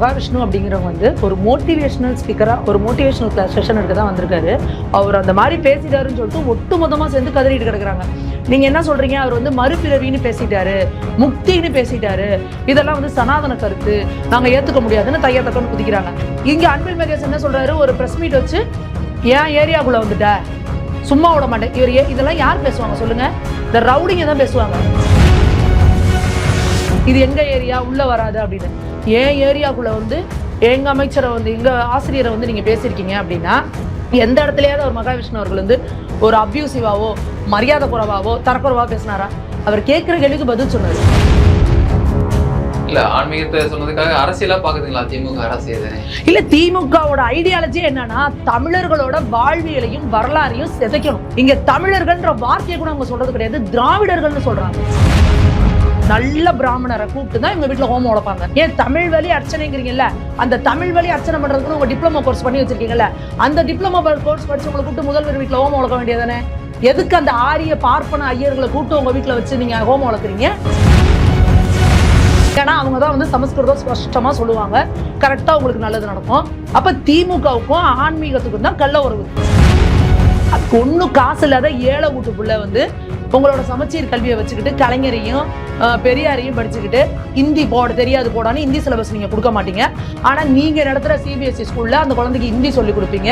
மகாவிஷ்ணு அப்படிங்கிறவங்க வந்து ஒரு மோட்டிவேஷனல் ஸ்பீக்கராக ஒரு மோட்டிவேஷனல் கிளாஸ் செஷன் எடுக்க தான் வந்திருக்காரு. அவர் அந்த மாதிரி பேசிட்டாருன்னு சொல்லிட்டு ஒட்டு மொத்தமாக சேர்ந்து கதறிட்டு கிடக்குறாங்க. நீங்கள் என்ன சொல்கிறீங்க அவர் வந்து மறுபிறவின்னு பேசிட்டாரு முக்தின்னு பேசிட்டாரு. இதெல்லாம் வந்து சனாதன கருத்து. நாங்கள் ஏற்றுக்க முடியாதுன்னு தையா தக்கன்னு குதிக்கிறாங்க. இங்கே அன்பில் மகேஷ் என்ன சொல்கிறாரு ஒரு ப்ரெஸ் மீட் வச்சு ஏன் ஏரியாக்குள்ளே வந்துட்ட? சும்மா விட மாட்டேன். இவர் இதெல்லாம் யார் பேசுவாங்க சொல்லுங்கள் இந்த ரவுடிங்க தான் பேசுவாங்க. இது எங்கள் ஏரியா? உள்ளே வராது அப்படின்னு. என் ஏரியாக்குள்ள வந்து எங்க அமைச்சரை வந்து எங்க ஆசிரியரை வந்து நீங்க பேசியிருக்கீங்க அப்படின்னா எந்த இடத்துலயாவது ஒரு மகாவிஷ்ணு அவர்கள் வந்து ஒரு அப்யூசிவாவோ மரியாதை குறைவாவோ தரக்குறைவா பேசினாரா? அவர் கேட்குற கேள்விக்கு பதில் சொன்னாரு. இல்ல ஆன்மீகத்தை சொன்னதுக்காக அரசியலா பாக்குதுங்களா திமுக அரசியல்? இல்ல திமுகவோட ஐடியாலஜி என்னன்னா தமிழர்களோட வாழ்வியலையும் வரலாறையும் சிதைக்கணும். இங்க தமிழர்கள்ன்ற வார்த்தையை கூட அவங்க சொல்றது கிடையாது திராவிடர்கள்னு சொல்றாங்க. நல்ல பிராமணரை கூப்பிட்டு தான் இவங்க வீட்டில் ஹோமம் உழைப்பாங்க ஏன் தமிழ் வழி அர்ச்சனைங்கிறீங்கல்ல? அந்த தமிழ் வழி அர்ச்சனை பண்றதுக்கு உங்க டிப்ளமோ கோர்ஸ் பண்ணி வச்சிருக்கீங்கல்ல? அந்த டிப்ளமோ கோர்ஸ் படிச்சவங்களை கூப்பிட்டு முதல்வர் வீட்டில் ஹோமம் உழைக்க வேண்டியதானே எதுக்கு அந்த ஆரிய பார்ப்பன ஐயர்களை கூப்பிட்டு உங்க வீட்டில் வச்சு நீங்க ஹோமம் வளர்க்குறீங்க ஏன்னா அவங்க தான் வந்து சமஸ்கிருதம் ஸ்பஷ்டமா சொல்லுவாங்க. கரெக்டா உங்களுக்கு நல்லது நடக்கும். அப்ப திமுகவுக்கும் ஆன்மீகத்துக்கும் தான் கள்ள உறவு. அதுக்கு ஒன்றும் காசு இல்லாத ஏழை வீட்டு பிள்ளை வந்து உங்களோட சமச்சீர் கல்வியை வச்சுக்கிட்டு கலைஞரையும் பெரியாரையும் படிச்சுக்கிட்டு ஹிந்தி போட தெரியாது போடான்னு ஹிந்தி சிலபஸ் நீங்கள் கொடுக்க மாட்டீங்க. ஆனால் நீங்கள் நடத்துகிற சிபிஎஸ்சி ஸ்கூலில் அந்த குழந்தைக்கு ஹிந்தி சொல்லி கொடுப்பீங்க.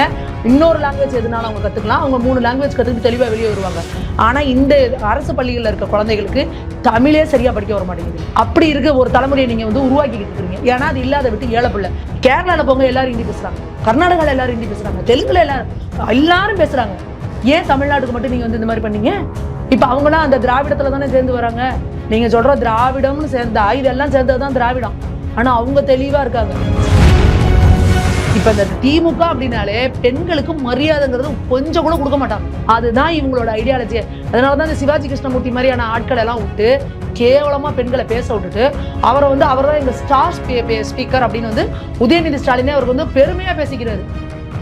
இன்னொரு லாங்குவேஜ் எதுனாலும் அவங்க கற்றுக்கலாம் அவங்க மூணு லாங்குவேஜ் கத்துக்கிட்டு தெளிவாக வெளியே வருவாங்க. ஆனால் இந்த அரசு பள்ளிகளில் இருக்க குழந்தைகளுக்கு தமிழே சரியா படிக்க வர மாட்டேங்குது. அப்படி இருக்க ஒரு தலைமுறையை நீங்கள் வந்து உருவாக்கிக்கிட்டு இருக்கீங்க. ஏன்னா அது இல்லாத விட்டு ஏழை பிள்ளை. கேரளாவில் போங்க எல்லாரும் ஹிந்தி பேசுகிறாங்க கர்நாடகாவில் எல்லாரும் ஹிந்தி பேசுறாங்க. தெலுங்குல எல்லாரும் எல்லாரும் பேசுகிறாங்க ஏன் தமிழ்நாட்டுக்கு மட்டும் நீங்கள் வந்து இந்த மாதிரி பண்ணீங்க? இப்ப அவங்களாம் அந்த திராவிடத்துல தானே சேர்ந்து வராங்க. நீங்க சொல்ற திராவிடம்னு சேர்ந்தா இதெல்லாம் சேர்ந்ததுதான் திராவிடம். ஆனா அவங்க தெளிவா இருக்காங்க. இப்ப இந்த திமுக அப்படின்னாலே பெண்களுக்கு மரியாதைங்கிறது கொஞ்சம் கூட கொடுக்க மாட்டாங்க. அதுதான் இவங்களோட ஐடியாலஜி அதனாலதான் இந்த சிவாஜி கிருஷ்ணமூர்த்தி மாதிரியான ஆட்களை எல்லாம் விட்டு கேவலமா பெண்களை பேச விட்டுட்டு அவரை வந்து அவர் தான் எங்க ஸ்டார் ஸ்பீக்கர் அப்படின்னு வந்து உதயநிதி ஸ்டாலினே அவருக்கு வந்து பெருமையா பேசிக்கிறாரு.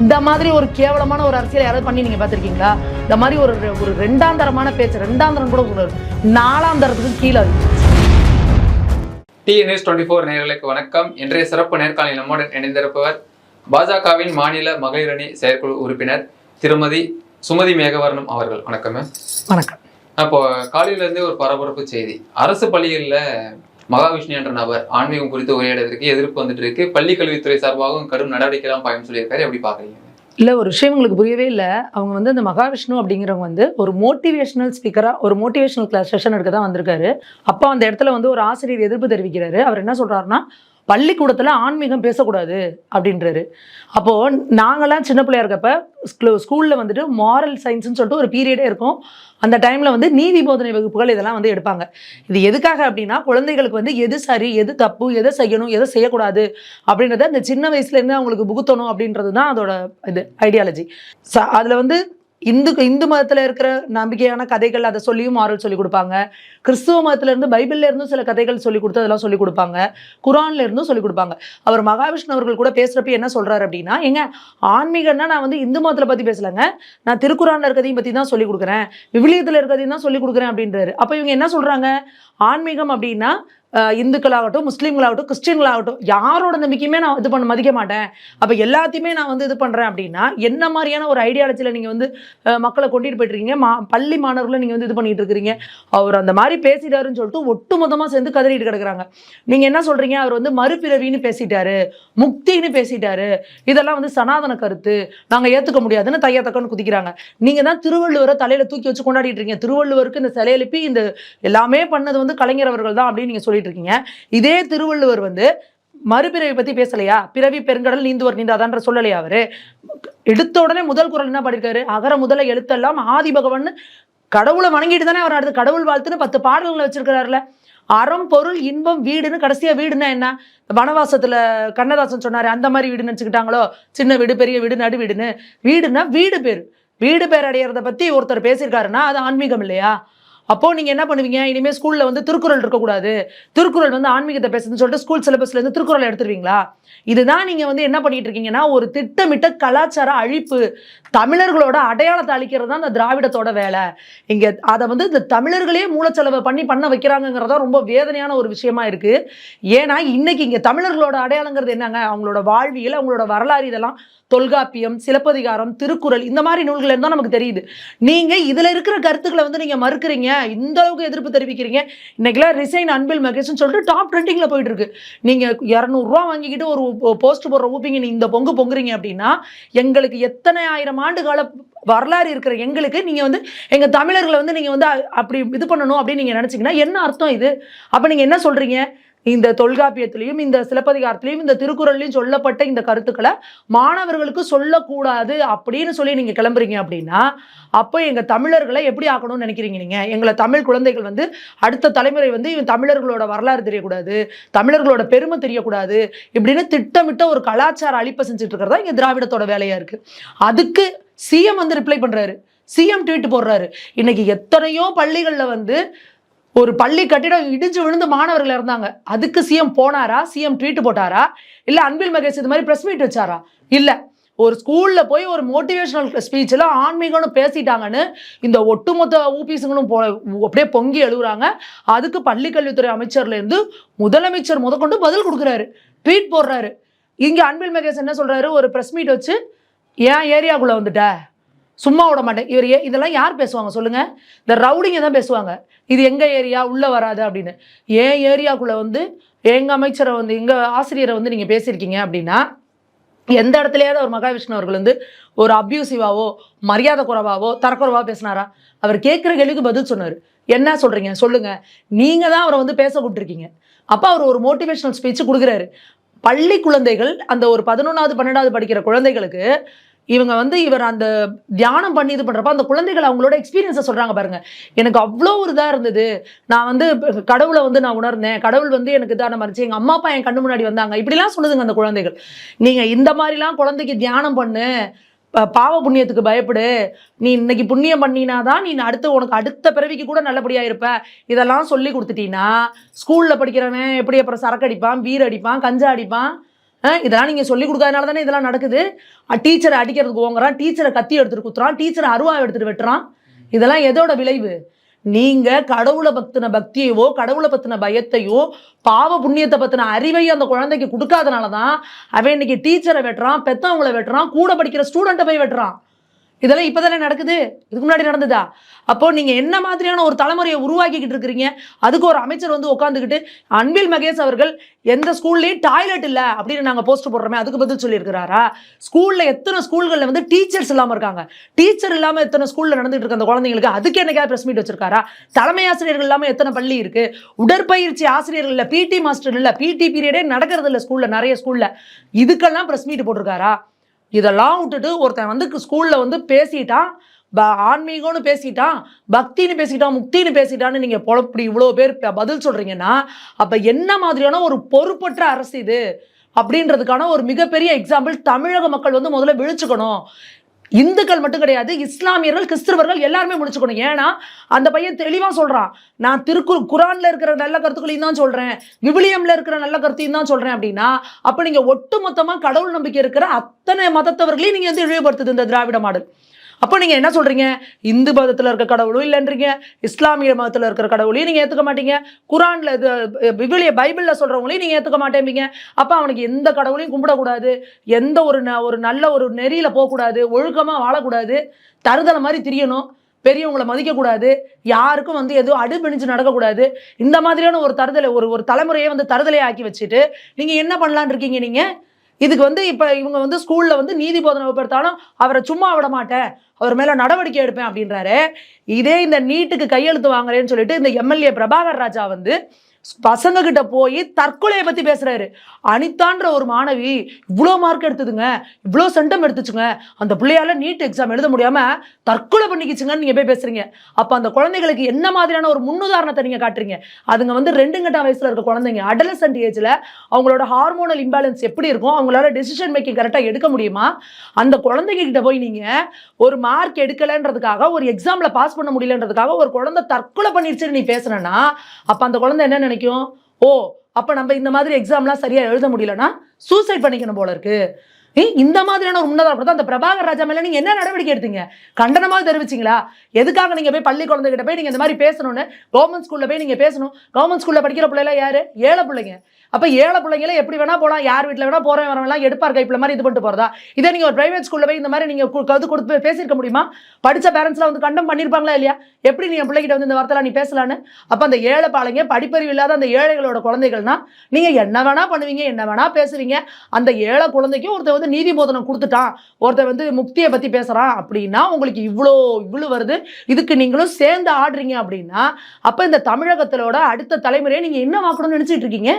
இந்த மாதிரி ஒரு கேவலமான ஒரு அரசியல் யாராவது பண்ணி நீங்க பார்த்திருக்கீங்களா? இந்த மாதிரி ஒரு ஒரு ரெண்டாம் தரமான பேச்சு ரெண்டாம் தரம் கூட சொல்றாரு நாலாம் தரத்துக்கு கீழே அது. டிஎன்எஸ் டுவெண்ட்டி ஃபோர் நேயர்களுக்கு வணக்கம். இன்றைய சிறப்பு நேர்காணலில் நம்முடன் இணைந்திருப்பவர் பாஜகவின் மாநில மகளிர் அணி செயற்குழு உறுப்பினர் திருமதி சுமதி மேகவர்ணம் அவர்கள். வணக்கம் மேம் வணக்கம். அப்போ காலையில இருந்தே ஒரு பரபரப்பு செய்தி. அரசு பள்ளிகளில் மகாவிஷ்ணு என்ற நபர் ஆன்மீகம் குறித்து உரையாடுவதற்கு எதிர்ப்பு வந்துட்டு இருக்கு. பள்ளி கல்வித்துறை சார்பாகவும் கடும் நடவடிக்கைலாம் பயன் சொல்லியிருக்காரு எப்படி பாக்குறீங்க இல்ல ஒரு விஷயம் உங்களுக்கு புரியவே இல்லை. அவங்க வந்து அந்த மகாவிஷ்ணு அப்படிங்கிறவங்க வந்து ஒரு மோட்டிவேஷனல் ஸ்பீக்கரா ஒரு மோட்டிவேஷனல் கிளாஸ் செஷன் எடுக்க தான் வந்திருக்காரு. அப்போ அந்த இடத்துல வந்து ஒரு ஆசிரியர் எதிர்ப்பு தெரிவிக்கிறாரு. அவர் என்ன சொல்றாருன்னா பள்ளிக்கூடத்தில் ஆன்மீகம் பேசக்கூடாது அப்படின்றாரு. அப்போது நாங்களாம் சின்ன பிள்ளையா இருக்கப்ப ஸ்கூலில் வந்துட்டு மாரல் சயின்ஸ்னு சொல்லிட்டு ஒரு பீரியடே இருக்கும். அந்த டைமில் வந்து நீதி போதனை வகுப்புகள் இதெல்லாம் வந்து எடுப்பாங்க. இது எதுக்காக அப்படின்னா குழந்தைகளுக்கு வந்து எது சரி எது தப்பு எதை செய்யணும் எதை செய்யக்கூடாது அப்படின்றத அந்த சின்ன வயசுலேருந்து அவங்களுக்கு புகுத்தணும் அப்படின்றது தான் அதோட இது ஐடியாலஜி அதுல வந்து இந்து இந்து மதத்தில் இருக்கிற நம்பிக்கையான கதைகள் அதை சொல்லியும் ஆரல் சொல்லி கொடுப்பாங்க. கிறிஸ்துவ மதத்துல இருந்து பைபிள்ல இருந்தும் சில கதைகள் சொல்லி கொடுத்து அதெல்லாம் சொல்லி கொடுப்பாங்க. குரான்ல இருந்தும் சொல்லி கொடுப்பாங்க. அவர் மகாவிஷ்ணு அவர்கள் கூட பேசுறப்ப என்ன சொல்றாரு அப்படின்னா எங்க ஆன்மீகம்னா நான் வந்து இந்து மதத்தை பத்தி பேசலங்க. நான் திருக்குறான்ல இருக்கிறதையும் பத்தி தான் சொல்லி கொடுக்குறேன். விவிலியத்துல இருக்கிறதையும் தான் சொல்லி கொடுக்குறேன் அப்படின்றாரு. அப்ப இவங்க என்ன சொல்றாங்க? ஆன்மீகம் அப்படின்னா இந்துக்களாகட்டும் முஸ்லீம்களாகட்டும் கிறிஸ்டின்களாகட்டும் யாரோட நம்பிக்கையுமே நான் இது பண்ண மதிக்க மாட்டேன். அப்ப எல்லாத்தையுமே நான் வந்து இது பண்றேன் அப்படின்னா என்ன மாதிரியான ஒரு ஐடியாலஜியில் நீங்க வந்து மக்களை கொண்டுட்டு போயிட்டுருக்கீங்க? மா பள்ளி மாணவர்களை நீங்க வந்து இது பண்ணிட்டு இருக்கிறீங்க அவர் அந்த மாதிரி பேசிட்டாருன்னு சொல்லிட்டு ஒட்டுமொத்தமா சேர்ந்து கதறிட்டு கிடக்குறாங்க. நீங்க என்ன சொல்றீங்க? அவர் வந்து மறுபிறவின்னு பேசிட்டாரு முக்தின்னு பேசிட்டாரு. இதெல்லாம் வந்து சனாதன கருத்து. நாங்க ஏத்துக்க முடியாதுன்னு தையத்தக்கன்னு குதிக்கிறாங்க. நீங்க தான் திருவள்ளுவரை தலையில தூக்கி வச்சு கொண்டாடிட்டு இருக்கீங்க. திருவள்ளுவருக்கு இந்த சிலை எழுப்பி இந்த எல்லாமே பண்ணது வந்து கலைஞர் அவர்கள் தான் அப்படின்னு நீங்கள் சொல்லிட்டு இருக்கீங்க. இதே திருவள்ளுவர் வந்து மறுபிறவி பத்தி பேசலையா? பிறவி பெருங்கடல் நீந்துவர் நீந்தாதான்ற சொல்லலையா அவரு? எடுத்த உடனே முதல் குரல் என்ன பண்ணிருக்காரு அகர முதல எழுத்தெல்லாம் ஆதி பகவான் கடவுளை வணங்கிட்டு தானே அவர் அடுத்து கடவுள் வாழ்த்துன்னு பத்து பாடல்களை வச்சிருக்கிறாருல. அறம் பொருள் இன்பம் வீடுன்னு கடைசியா வீடுன்னா என்ன? வனவாசத்துல கண்ணதாசன் சொன்னாரு அந்த மாதிரி வீடு நினச்சிக்கிட்டாங்களோ? சின்ன வீடு பெரிய வீடு நடு வீடுன்னு. வீடுன்னா வீடு பேர். வீடு பேர் அடையிறத பத்தி ஒருத்தர் பேசியிருக்காருன்னா அது ஆன்மீகம் இல்லையா? அப்போ நீங்க என்ன பண்ணுவீங்க? இனிமே ஸ்கூல்ல வந்து திருக்குறள் இருக்கக்கூடாது. திருக்குறள் வந்து ஆன்மீகத்தை பேசுதுன்னு சொல்லிட்டு ஸ்கூல் சிலபஸ்ல இருந்து திருக்குறள் எடுத்துருவீங்களா? இதுதான் நீங்க வந்து என்ன பண்ணிட்டு இருக்கீங்கன்னா ஒரு திட்டமிட்ட கலாச்சார அழிப்பு. தமிழர்களோட அடையாளத்தை அழிக்கிறது தான் இந்த திராவிடத்தோட வேலை. இங்க அதை வந்து இந்த தமிழர்களே மூலச்செலவை பண்ணி பண்ண வைக்கிறாங்கிறதா ரொம்ப வேதனையான ஒரு விஷயமா இருக்கு. ஏன்னா இன்னைக்கு இங்க தமிழர்களோட அடையாளங்கிறது என்னங்க? அவங்களோட வாழ்வியல் அவங்களோட வரலாறு இதெல்லாம் தொல்காப்பியம் சிலப்பதிகாரம் திருக்குறள் இந்த மாதிரி நூல்கள் இருந்தால் நமக்கு தெரியுது. நீங்க இதுல இருக்கிற கருத்துக்களை வந்து நீங்க மறுக்கிறீங்க இந்த அளவுக்கு எதிர்ப்பு தெரிவிக்கிறீங்க. இன்னைக்கெல்லாம் ரிசைன் அன்பில் மகேஷ்னு சொல்லிட்டு டாப் ட்ரெண்டிங்ல போயிட்டு இருக்கு. நீங்க இரநூறுவா வாங்கிக்கிட்டு ஒரு போஸ்ட் போடுற ஊப்பிங்க நீ இந்த பொங்கு பொங்குறீங்க அப்படின்னா எங்களுக்கு எத்தனை ஆயிரம் ஆண்டு கால வரலாறு இருக்கிற எங்களுக்கு நீங்க வந்து எங்க தமிழர்களை வந்து நீங்க வந்து அ- அப்படி இது பண்ணணும் அப்படின்னு நீங்க நினைச்சீங்கன்னா என்ன அர்த்தம் இது? அப்ப நீங்க என்ன சொல்றீங்க? இந்த தொல்காப்பியத்திலையும் இந்த சிலப்பதிகாரத்திலையும் இந்த திருக்குறள்லையும் சொல்லப்பட்ட இந்த கருத்துக்களை மாணவர்களுக்கு சொல்லக்கூடாது அப்படின்னு சொல்லி நீங்க கிளம்புறீங்க அப்படின்னா அப்போ எங்க தமிழர்களை எப்படி ஆக்கணும்னு நினைக்கிறீங்க நீங்க? எங்களை தமிழ் குழந்தைகள் வந்து அடுத்த தலைமுறை வந்து இவன் தமிழர்களோட வரலாறு தெரியக்கூடாது தமிழர்களோட பெருமை தெரியக்கூடாது இப்படின்னு திட்டமிட்ட ஒரு கலாச்சார அழிப்பை செஞ்சுட்டு இருக்கிறதா இங்க திராவிடத்தோட வேலையா இருக்கு. அதுக்கு சிஎம் வந்து ரிப்ளை பண்றாரு. சிஎம் ட்வீட் போடுறாரு. இன்னைக்கு எத்தனையோ பள்ளிகளில் வந்து ஒரு பள்ளி கட்டிடம் இடிஞ்சு விழுந்து மாணவர்கள் இருந்தாங்க அதுக்கு சிஎம் போனாரா? சிஎம் ட்வீட் போட்டாரா? இல்ல அன்பில் மகேஷ் இது மாதிரி பிரஸ் மீட் வச்சாரா? இல்ல. ஒரு ஸ்கூல்ல போய் ஒரு மோட்டிவேஷனல் ஸ்பீச்சில் ஆன்மீகம்னு பேசிட்டாங்கன்னு இந்த ஒட்டுமொத்த ஊபிஸுங்களும் போ அப்படியே பொங்கி எழுகுறாங்க அதுக்கு பள்ளிக்கல்வித்துறை அமைச்சர்ல இருந்து முதலமைச்சர் முதற்கொண்டு பதில் கொடுக்குறாரு. ட்வீட் போடுறாரு. இங்க அன்பில் மகேஷ் என்ன சொல்றாரு? ஒரு பிரஸ் மீட் வச்சு ஏன் ஏரியாக்குள்ள வந்துட்ட? சும்மா விட மாட்டேன். இவர் இதெல்லாம் யார் பேசுவாங்க சொல்லுங்க? இந்த ரவுடிங்க தான் பேசுவாங்க. இது எங்க ஏரியா? உள்ள வராது அப்படின்னு. ஏன் ஏரியாக்குள்ள வந்து எங்க அமைச்சரை வந்து எங்க ஆசிரியரை வந்து நீங்க பேசியிருக்கீங்க அப்படின்னா எந்த இடத்துலயாவது ஒரு மகாவிஷ்ணு அவர்கள் வந்து ஒரு அப்யூசிவாவோ மரியாதை குறைவாவோ தரக்குறைவா பேசினாரா? அவர் கேட்குற கேள்விக்கு பதில் சொன்னார். என்ன சொல்றீங்க? சொல்லுங்க. நீங்க தான் அவரை வந்து பேச கூப்பிட்டுருக்கீங்க அப்போ அவர் ஒரு மோட்டிவேஷனல் ஸ்பீச் கொடுக்குறாரு. பள்ளி குழந்தைகள் அந்த ஒரு பதினொன்றாவது பன்னெண்டாவது படிக்கிற குழந்தைகளுக்கு இவங்க வந்து இவர் அந்த தியானம் பண்ணி இது பண்ணுறப்ப அந்த குழந்தைகள் அவங்களோட எக்ஸ்பீரியன்ஸை சொல்கிறாங்க பாருங்க. எனக்கு அவ்வளோ ஒரு இதாக இருந்தது. நான் வந்து கடவுளை வந்து நான் உணர்ந்தேன். கடவுள் வந்து எனக்கு இதான மறைச்சு எங்கள் அம்மா அப்பா என் கண்ணு முன்னாடி வந்தாங்க. இப்படிலாம் சொல்லுதுங்க அந்த குழந்தைகள். நீங்கள் இந்த மாதிரிலாம் குழந்தைக்கு தியானம் பண்ணு. பாவ புண்ணியத்துக்கு பயப்படு. நீ இன்னைக்கு புண்ணியம் பண்ணினாதான் நீ அடுத்து உனக்கு அடுத்த பிறவிக்கு கூட நல்லபடியாக இருப்ப. இதெல்லாம் சொல்லி கொடுத்துட்டீங்கன்னா ஸ்கூலில் படிக்கிறவன் எப்படி அப்புறம் சரக்கு அடிப்பான் பீர் அடிப்பான் கஞ்சா அடிப்பான்? இதெல்லாம் நீங்கள் சொல்லி கொடுக்காதனால தானே இதெல்லாம் நடக்குது? டீச்சரை அடிக்கிறதுக்கு ஓங்குறான் டீச்சரை கத்தி எடுத்துட்டு குத்துறான் டீச்சரை அருவா எடுத்துகிட்டு வெட்டுறான். இதெல்லாம் எதோட விளைவு? நீங்கள் கடவுளை பத்தின பக்தியையோ கடவுளை பத்தின பயத்தையோ பாவ புண்ணியத்தை பத்தின அறிவையும் அந்த குழந்தைக்கு கொடுக்காதனால தான் அவன் இன்னைக்கு டீச்சரை வெட்டுறான் பெத்தவங்கள வெட்டுறான் கூட படிக்கிற ஸ்டூடெண்ட்டை போய் வெட்டுறான். இதெல்லாம் இப்போ தானே நடக்குது? இதுக்கு முன்னாடி நடந்ததா? அப்போ நீங்கள் என்ன மாதிரியான ஒரு தலைமுறையை உருவாக்கிக்கிட்டு இருக்கிறீங்க? அதுக்கு ஒரு அமைச்சர் வந்து உட்காந்துக்கிட்டு அன்பில் மகேஷ் அவர்கள் எந்த ஸ்கூல்லையும் டாய்லெட் இல்லை அப்படின்னு நாங்கள் போஸ்ட் போடுறோமே அதுக்கு பதில் சொல்லியிருக்கிறாரா? ஸ்கூலில் எத்தனை ஸ்கூல்களில் வந்து டீச்சர்ஸ் இல்லாமல் இருக்காங்க? டீச்சர் இல்லாமல் எத்தனை ஸ்கூலில் நடந்துட்டு இருக்க அந்த குழந்தைங்களுக்கு? அதுக்கு என்னைக்காவது பிரஸ் மீட் வச்சிருக்காரா? தலைமை ஆசிரியர்கள் இல்லாமல் எத்தனை பள்ளி இருக்குது உடற்பயிற்சி ஆசிரியர்கள் இல்லை பிடி மாஸ்டர் இல்லை பிடி பீரியடே நடக்கிறது இல்லை ஸ்கூலில் நிறைய ஸ்கூலில். இதுக்கெல்லாம் ப்ரெஸ் மீட் போட்டிருக்காரா? இதெல்லாம் விட்டுட்டு ஒருத்தன் வந்து ஸ்கூலில் வந்து பேசிட்டான். ப- ஆன்மீகம்னு பேசிட்டான். பக்தின்னு பேசிட்டான் முக்தின்னு பேசிட்டான்னு நீங்கள் பொழப்படி இவ்வளோ பேர் பதில் சொல்கிறீங்கன்னா அப்போ என்ன மாதிரியான ஒரு பொறுப்பற்ற அரசு இது? அப்படின்றதுக்கான ஒரு மிகப்பெரிய எக்ஸாம்பிள் தமிழக மக்கள் வந்து முதல்ல விழிச்சுக்கணும். இந்துக்கள் மட்டும் கிடையாது இஸ்லாமியர்கள் கிறிஸ்தவர்கள் எல்லாருமே முடிச்சுக்கணும். ஏன்னா அந்த பையன் தெளிவாக சொல்றான். நான் திருக்கு குரான்ல இருக்கிற நல்ல கருத்துக்களையும் தான் சொல்கிறேன் விவிலியம்ல இருக்கிற நல்ல கருத்தையும் தான் சொல்கிறேன் அப்படின்னா அப்போ நீங்கள் ஒட்டுமொத்தமாக கடவுள் நம்பிக்கை இருக்கிற அத்தனை மதத்தவர்களையும் நீங்கள் வந்து இழிவுபடுத்துது இந்த திராவிட மாடல். அப்போ நீங்கள் என்ன சொல்கிறீங்க இந்து மதத்தில் இருக்க கடவுளும் இல்லைன்றீங்க. இஸ்லாமிய மதத்தில் இருக்கிற கடவுளையும் நீங்கள் ஏற்றுக்க மாட்டீங்க. குரானில் இது விவிலிய பைபிளில் சொல்கிறவங்களையும் நீங்கள் ஏற்றுக்க மாட்டேம்பீங்க. அப்போ அவனுக்கு எந்த கடவுளையும் கும்பிடக்கூடாது. எந்த ஒரு ந- ஒரு நல்ல ஒரு நெறியில் போகக்கூடாது. ஒழுக்கமாக வாழக்கூடாது. தருதலை மாதிரி திரியணும். பெரியவங்களை மதிக்கக்கூடாது. யாருக்கும் வந்து எதுவும் அடிபிணிச்சு நடக்கக்கூடாது. இந்த மாதிரியான ஒரு தருதலை ஒரு ஒரு தலைமுறையை வந்து தருதலை ஆக்கி வச்சுட்டு நீங்கள் என்ன பண்ணலான்னு இருக்கீங்க நீங்கள் இதுக்கு வந்து இப்ப இவங்க வந்து ஸ்கூல்ல வந்து நீதி போதனை வகுப்படுத்தாலும் அவரை சும்மா விட மாட்டேன். அவர் மேல நடவடிக்கை எடுப்பேன் அப்படின்றாரு. இதே இந்த நீட்டுக்கு கையெழுத்து வாங்குறேன்னு சொல்லிட்டு இந்த எம்எல்ஏ பிரபாகர் ராஜா வந்து பசங்க கிட்ட போய் தற்கொலையை பத்தி பேசுறாரு. அனிதான்ற ஒரு மாணவி இவ்வளோ மார்க் எடுத்ததுங்க இவ்வளோ சென்டம் எடுத்துச்சுங்க அந்த பிள்ளையால நீட் எக்ஸாம் எழுத முடியாம தற்கொலை பண்ணிக்கிச்சுங்கன்னு நீங்க போய் பேசுறீங்க. அப்ப அந்த குழந்தைகளுக்கு என்ன மாதிரியான ஒரு முன்னுதாரணத்தை நீங்க காட்டுறீங்க? அதுங்க வந்து ரெண்டு கட்ட வயசுல இருக்க குழந்தைங்க அடலசன்ட் ஏஜ்ல அவங்களோட ஹார்மோனல் இம்பேலன்ஸ் எப்படி இருக்கும்? அவங்களால டெசிஷன் மேக்கிங் கரெக்டா எடுக்க முடியுமா? அந்த குழந்தைங்க கிட்ட போய் நீங்க ஒரு மார்க் எடுக்கலைன்றதுக்காக ஒரு எக்ஸாம்ல பாஸ் பண்ண முடியலன்றதுக்காக ஒரு குழந்தை தற்கொலை பண்ணிருச்சுன்னு நீ பேசுனேன்னா அப்ப அந்த குழந்தை என்ன நினைக்கும் ஓ அப்ப நம்ம இந்த மாதிரி எக்ஸாம்லாம் சரியா எழுத முடியலன்னா சூசைட் பண்ணிக்கணும் போல இருக்கு. இந்த மாதிரியான ஒரு முன்னதாக அந்த பிரபாகர் ராஜா மேல நீங்க என்ன நடவடிக்கை எடுத்தீங்க? கண்டனமாக தெரிவிச்சீங்களா? எதுக்காக நீங்க போய் பள்ளி குழந்தைகிட்ட போய் நீங்கள் இந்த மாதிரி பேசணும்னு? கவர்மெண்ட் ஸ்கூல்ல போய் நீங்கள் பேசணும். கவர்மெண்ட் ஸ்கூல்ல படிக்கிற பிள்ளைலாம் யாரு? ஏழை பிள்ளைங்க. அப்போ ஏழை பிள்ளைங்கள எப்படி வேணா போகலாம் யார் வீட்டில் வேணா போகிறேன் வரவெல்லாம் எடுப்பார் கைப்பில் மாதிரி இது பண்ணிட்டு போகிறதா இதே நீங்கள் ஒரு ப்ரைவேட் ஸ்கூலில் போய் இந்த மாதிரி நீங்கள் கது கொடுத்து பேசியிருக்க முடியுமா? படிச்ச பேரண்ட்ஸ்லாம் வந்து கண்டம் பண்ணியிருப்பாங்களா இல்லையா? எப்படி நீ என் பிள்ளைகிட்ட வந்து இந்த வார்த்தைலாம் நீ பேசலான்னு? அப்போ அந்த ஏழை பாளைங்க படிப்பறிவு இல்லாத அந்த ஏழைகளோட குழந்தைகள்னா நீங்கள் என்ன வேணா பண்ணுவீங்க என்ன வேணா பேசுவீங்க. அந்த ஏழை குழந்தைக்கும் ஒருத்தர் வந்து நீதி போதனம் கொடுத்துட்டான் ஒருத்தர் வந்து முக்தியை பற்றி பேசுகிறான் அப்படின்னா உங்களுக்கு இவ்வளோ இவ்வளோ வருது இதுக்கு நீங்களும் சேர்ந்து ஆடுறீங்க அப்படின்னா அப்போ இந்த தமிழகத்திலோட அடுத்த தலைமுறையை நீங்கள் என்ன வாக்கணும்னு நினச்சிட்டு இருக்கீங்க?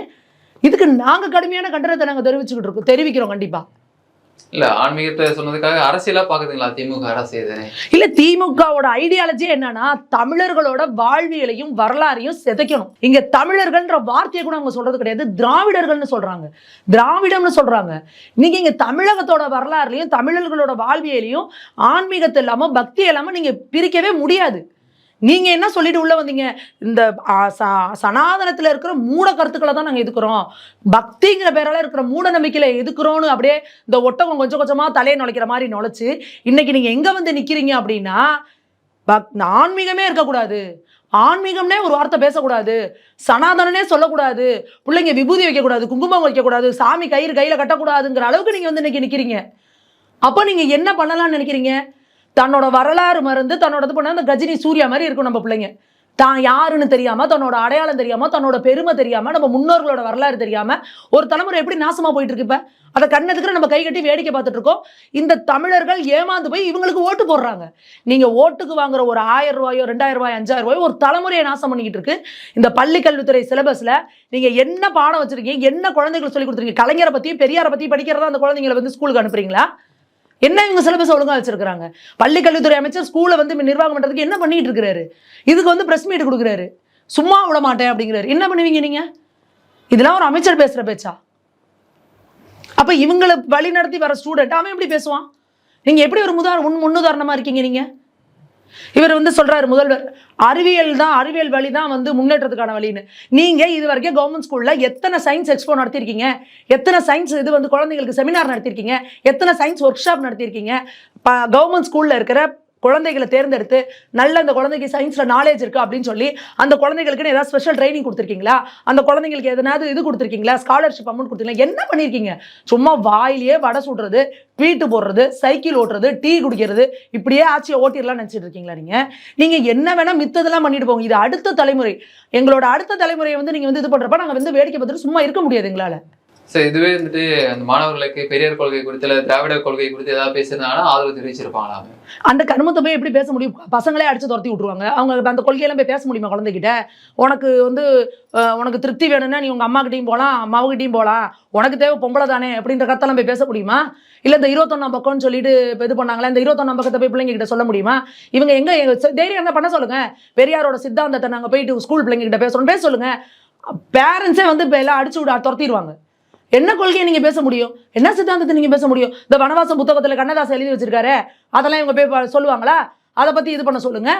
இதுக்கு நாங்க கடுமையான கண்டனத்தை நாங்க தெரிவிச்சுக்கிட்டு இருக்கோம். தெரிவிக்கிறோம் கண்டிப்பா. இல்ல ஆன்மீகத்தை சொன்னதுக்காக அரசியலா பாக்குதுங்களா திமுக அரசு இது இல்ல திமுகவோட ஐடியாலஜி என்னன்னா தமிழர்களோட வாழ்வியலையும் வரலாறையும் சிதைக்கணும். இங்க தமிழர்கள்ன்ற வார்த்தையை கூட அவங்க சொல்றது கிடையாது திராவிடர்கள்னு சொல்றாங்க. திராவிடம்னு சொல்றாங்க. நீங்க இங்க தமிழகத்தோட வரலாறுலையும் தமிழர்களோட வாழ்வியலையும் ஆன்மீகத்தை இல்லாம பக்தி இல்லாம நீங்க பிரிக்கவே முடியாது. நீங்கள் என்ன சொல்லிட்டு உள்ளே வந்தீங்க? இந்த சனாதனத்தில் ச- இருக்கிற மூட கருத்துக்களை தான் நாங்கள் எதுக்குறோம் பக்திங்கிற பேரால் இருக்கிற மூட நம்பிக்கையில எதுக்குறோன்னு அப்படியே இந்த ஒட்டகம் கொஞ்சம் கொஞ்சமாக தலையை நுழைக்கிற மாதிரி நுழைச்சி இன்னைக்கு நீங்கள் எங்கே வந்து நிற்கிறீங்க அப்படின்னா பக் ஆன்மீகமே இருக்கக்கூடாது. ஆன்மீகம்னே ஒரு வார்த்தை பேசக்கூடாது. சனாதனனே சொல்லக்கூடாது. பிள்ளைங்க விபூதி வைக்கக்கூடாது குங்குமம் வைக்கக்கூடாது சாமி கயிறு கையில் கட்டக்கூடாதுங்கிற அளவுக்கு நீங்கள் வந்து இன்னைக்கு நிற்கிறீங்க அப்போ நீங்கள் என்ன பண்ணலாம்னு நினைக்கிறீங்க? தன்னோட வரலாறு மறந்து தன்னோட இது பண்ண அந்த கஜினி சூர்யா மாதிரி இருக்கும் நம்ம பிள்ளைங்க. தான் யாருன்னு தெரியாம தன்னோட அடையாளம் தெரியாம தன்னோட பெருமை தெரியாம நம்ம முன்னோர்களோட வரலாறு தெரியாம ஒரு தலைமுறை எப்படி நாசமா போயிட்டு இருக்கு இப்ப? அதை கண்ணதுக்கு நம்ம கை கட்டி வேடிக்கை பார்த்துட்டு இருக்கோம். இந்த தமிழர்கள் ஏமாந்து போய் இவங்களுக்கு ஓட்டு போடுறாங்க. நீங்க ஓட்டுக்கு வாங்குற ஒரு ஆயிரம் ரூபாயோ ரெண்டாயிரம் ரூபாய் அஞ்சாயிரம் ரூபாயோ ஒரு தலைமுறையை நாசம் பண்ணிக்கிட்டு இருக்கு. இந்த பள்ளி கல்வித்துறை சிலபஸ்ல நீங்க என்ன பாடம் வச்சிருக்கீங்க என்ன குழந்தைகள் சொல்லி கொடுத்துருக்கீங்க கலைஞரை பத்தியும் பெரியாரை பத்தி படிக்கிறதா அந்த குழந்தைங்களை வந்து ஸ்கூலுக்கு அனுப்புறீங்களா? என்ன இவங்க சிலபஸ் ஒழுங்கா வச்சிருக்கிறாங்க? பள்ளி கல்வித்துறை அமைச்சர் ஸ்கூலை வந்து நிர்வாகம் பண்ணுறதுக்கு என்ன பண்ணிட்டு இருக்கிறாரு? இதுக்கு வந்து ப்ரெஸ் மீட் கொடுக்குறாரு. சும்மா விட மாட்டேன் அப்படிங்கிறாரு. என்ன பண்ணுவீங்க நீங்க? இதெல்லாம் ஒரு அமைச்சர் பேசுற பேச்சா? அப்ப இவங்களை வழி நடத்தி வர ஸ்டூடெண்ட் அவன் எப்படி பேசுவான்? நீங்க எப்படி ஒரு முதார் முன் முன்னுதாரணமா இருக்கீங்க நீங்க? இவர் வந்து சொல்றாரு முதல்வர் அறிவியல் தான் அறிவியல் வழி தான் வந்து முன்னேற்றத்துக்கான வழின்னு. நீங்க இது வரைக்கும் கவர்மெண்ட் ஸ்கூல்ல எத்தனை சயின்ஸ் எக்ஸ்போ நடத்திருக்கீங்க? எத்தனை சயின்ஸ் இது வந்து குழந்தைங்களுக்கு செமினார் நடத்திருக்கீங்க? எத்தனை சயின்ஸ் ஒர்க் ஷாப் நடத்திருக்கீங்க கவர்மெண்ட் ஸ்கூல்ல இருக்கிற குழந்தைகளை தேர்ந்தெடுத்து நல்ல அந்த குழந்தைக்கு சயின்ஸில் நாலேஜ் இருக்குது அப்படின்னு சொல்லி அந்த குழந்தைகளுக்குன்னு ஏதாவது ஸ்பெஷல் ட்ரைனிங் கொடுத்துருக்கீங்களா? அந்த குழந்தைங்களுக்கு எதனாவது இது கொடுத்துருக்கீங்களா? Scholarship amount கொடுத்துருக்கீங்களா? என்ன பண்ணியிருக்கீங்க சும்மா வாயிலேயே வடை சுடுறது ட்வீட்டு போடுறது சைக்கிள் ஓட்டுறது டீ குடிக்கிறது இப்படியே ஆட்சியை ஓட்டிடலாம் நினச்சிட்டு இருக்கீங்களா நீங்கள் நீங்கள் என்ன வேணால் மித்ததெல்லாம் பண்ணிட்டு போங்க. இது அடுத்த தலைமுறை. எங்களோட அடுத்த தலைமுறையை வந்து நீங்கள் வந்து இது பண்ணுறப்ப நாங்கள் வந்து வேடிக்கை பார்த்துட்டு சும்மா இருக்க முடியாது எங்களால். சரி இதுவே வந்துட்டு அந்த மாணவர்களுக்கு பெரியார் கொள்கை குறித்து இல்லை திராவிட கொள்கை குறித்து ஏதாவது பேசியிருந்தாங்கன்னா ஆதரவு தெரிவிச்சிருப்பாங்களா அந்த கருமத்தை போய் எப்படி பேச முடியும்? பசங்களே அடிச்சு துரத்தி விட்டுருவாங்க. அவங்க அந்த கொள்கையெல்லாம் போய் பேச முடியுமா குழந்தைகிட்ட? உனக்கு வந்து உனக்கு திருப்தி வேணும்னா நீ உங்க அம்மா போகலாம் அம்மாவுக்கிட்டையும் போகலாம் உனக்கு தேவை பொம்பளை தானே அப்படின்ற கத்தெல்லாம் போய் பேச முடியுமா? இல்ல இந்த இருபத்தொன்னாம் பக்கம்னு சொல்லிட்டு இது பண்ணாங்களா இந்த இருபத்தொன்னாம் பக்கத்தை போய் பிள்ளைங்க கிட்ட சொல்ல முடியுமா? இவங்க எங்க தைரியம் என்ன பண்ண சொல்லுங்க. பெரியாரோட சித்தாந்தத்தை நாங்க போயிட்டு ஸ்கூல் பிள்ளைங்க கிட்ட பேசுறோம். பேச சொல்லுங்க. பேரண்ட்ஸே வந்து இப்ப எல்லாம் அடிச்சு விட துரத்திடுவாங்க. என்ன கொள்கையை நீங்க பேச முடியும்? என்ன சித்தாந்தத்தை நீங்க பேச முடியும்? இந்த வனவாசம் புத்தகத்துல கண்ணதாசன் எழுதி வச்சிருக்காரு. அதெல்லாம் இவங்க போய் சொல்லுவாங்களா? அதை பத்தி இது பண்ண சொல்லுங்க.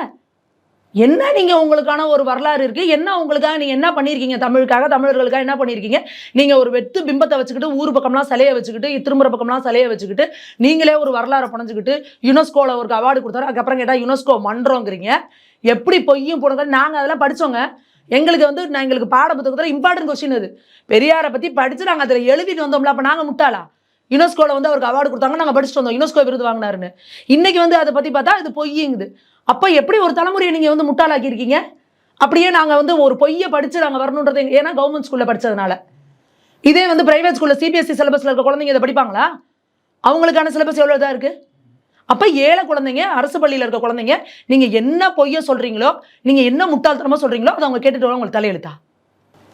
என்ன நீங்க உங்களுக்கான ஒரு வரலாறு இருக்கு? என்ன உங்களுக்காக நீங்க என்ன பண்ணியிருக்கீங்க? தமிழுக்காக தமிழர்களுக்காக என்ன பண்ணியிருக்கீங்க? நீங்க ஒரு வெத்து பிம்பத்தை வச்சுக்கிட்டு ஊர் பக்கம்லாம் சிலையை வச்சுக்கிட்டு திரும்புற பக்கம்லாம் சிலையை வச்சுக்கிட்டு நீங்களே ஒரு வரலாறு பணிஞ்சுக்கிட்டு யுனெஸ்கோல ஒரு அவார்டு கொடுத்தாரு. அதுக்கப்புறம் கேட்டா யுனெஸ்கோ மன்றோங்கிறீங்க. எப்படி பொய்யும் போடுங்க நாங்க அதெல்லாம் படிச்சோங்க. எங்களுக்கு வந்து நான் எங்களுக்கு பாட புத்தகத்தில் இம்பார்ட்டன்ட் கொஸ்டின் அது. பெரியாரை பற்றி படித்து நாங்கள் அதில் எழுதிட்டு வந்தோம்ல அப்போ நாங்கள் முட்டாளா? யுனெஸ்கோவில் வந்து அவருக்கு அவார்டு கொடுத்தாங்க நாங்கள் படிச்சுட்டு வந்தோம். யுனெஸ்கோ விருது வாங்கினாருன்னு. இன்னைக்கு வந்து அதை பற்றி பார்த்தா இது பொய்யுங்குது. அப்போ எப்படி ஒரு தலைமுறையை நீங்கள் வந்து முட்டாளாக்கியிருக்கீங்க? அப்படியே நாங்கள் வந்து ஒரு பொய்யை படித்து நாங்கள் வரணுன்றது ஏன்னா கவர்மெண்ட் ஸ்கூலில் படித்ததுனால இதே வந்து ப்ரைவேட் ஸ்கூலில் சிபிஎஸ்சி சிலபஸில் இருக்க குழந்தைங்க இதை படிப்பாங்களா? அவங்களுக்கான சிலபஸ் எவ்வளோ இதாக இருக்குது அப்ப ஏழை குழந்தைங்க அரசு பள்ளியில இருக்க குழந்தைங்க நீங்க என்ன பொய்ய சொல்றீங்களோ நீங்க என்ன முட்டாள்தனமா சொல்றீங்களோ அதை அவங்க கேட்டுட்டு வர உங்களுக்கு தலையெழுத்தா?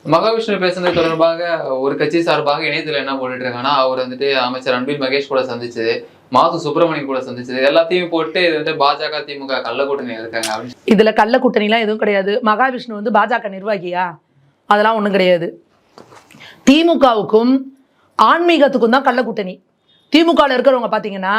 மகாவிஷ்ணு பேசுனது தொடர்பாக ஒரு கட்சி சார்பாக இணையத்துல என்ன போட்டுட்டு இருக்காங்கன்னா அவர் வந்துட்டு அமைச்சர் அன்பில் மகேஷ் கூட சந்திச்சது மாசு சுப்பிரமணியன் கூட சந்திச்சது எல்லாத்தையும் போட்டு இது வந்து பாஜக திமுக கள்ள கூட்டணி இருக்காங்க அப்படின்னு இதுல கள்ள கூட்டணிலாம் எதுவும் கிடையாது. மகாவிஷ்ணு வந்து பாஜக நிர்வாகியா? அதெல்லாம் ஒண்ணும் கிடையாது. திமுகவுக்கும் ஆன்மீகத்துக்கும் தான் கள்ள கூட்டணி. திமுகவில் இருக்கிறவங்க பார்த்தீங்கன்னா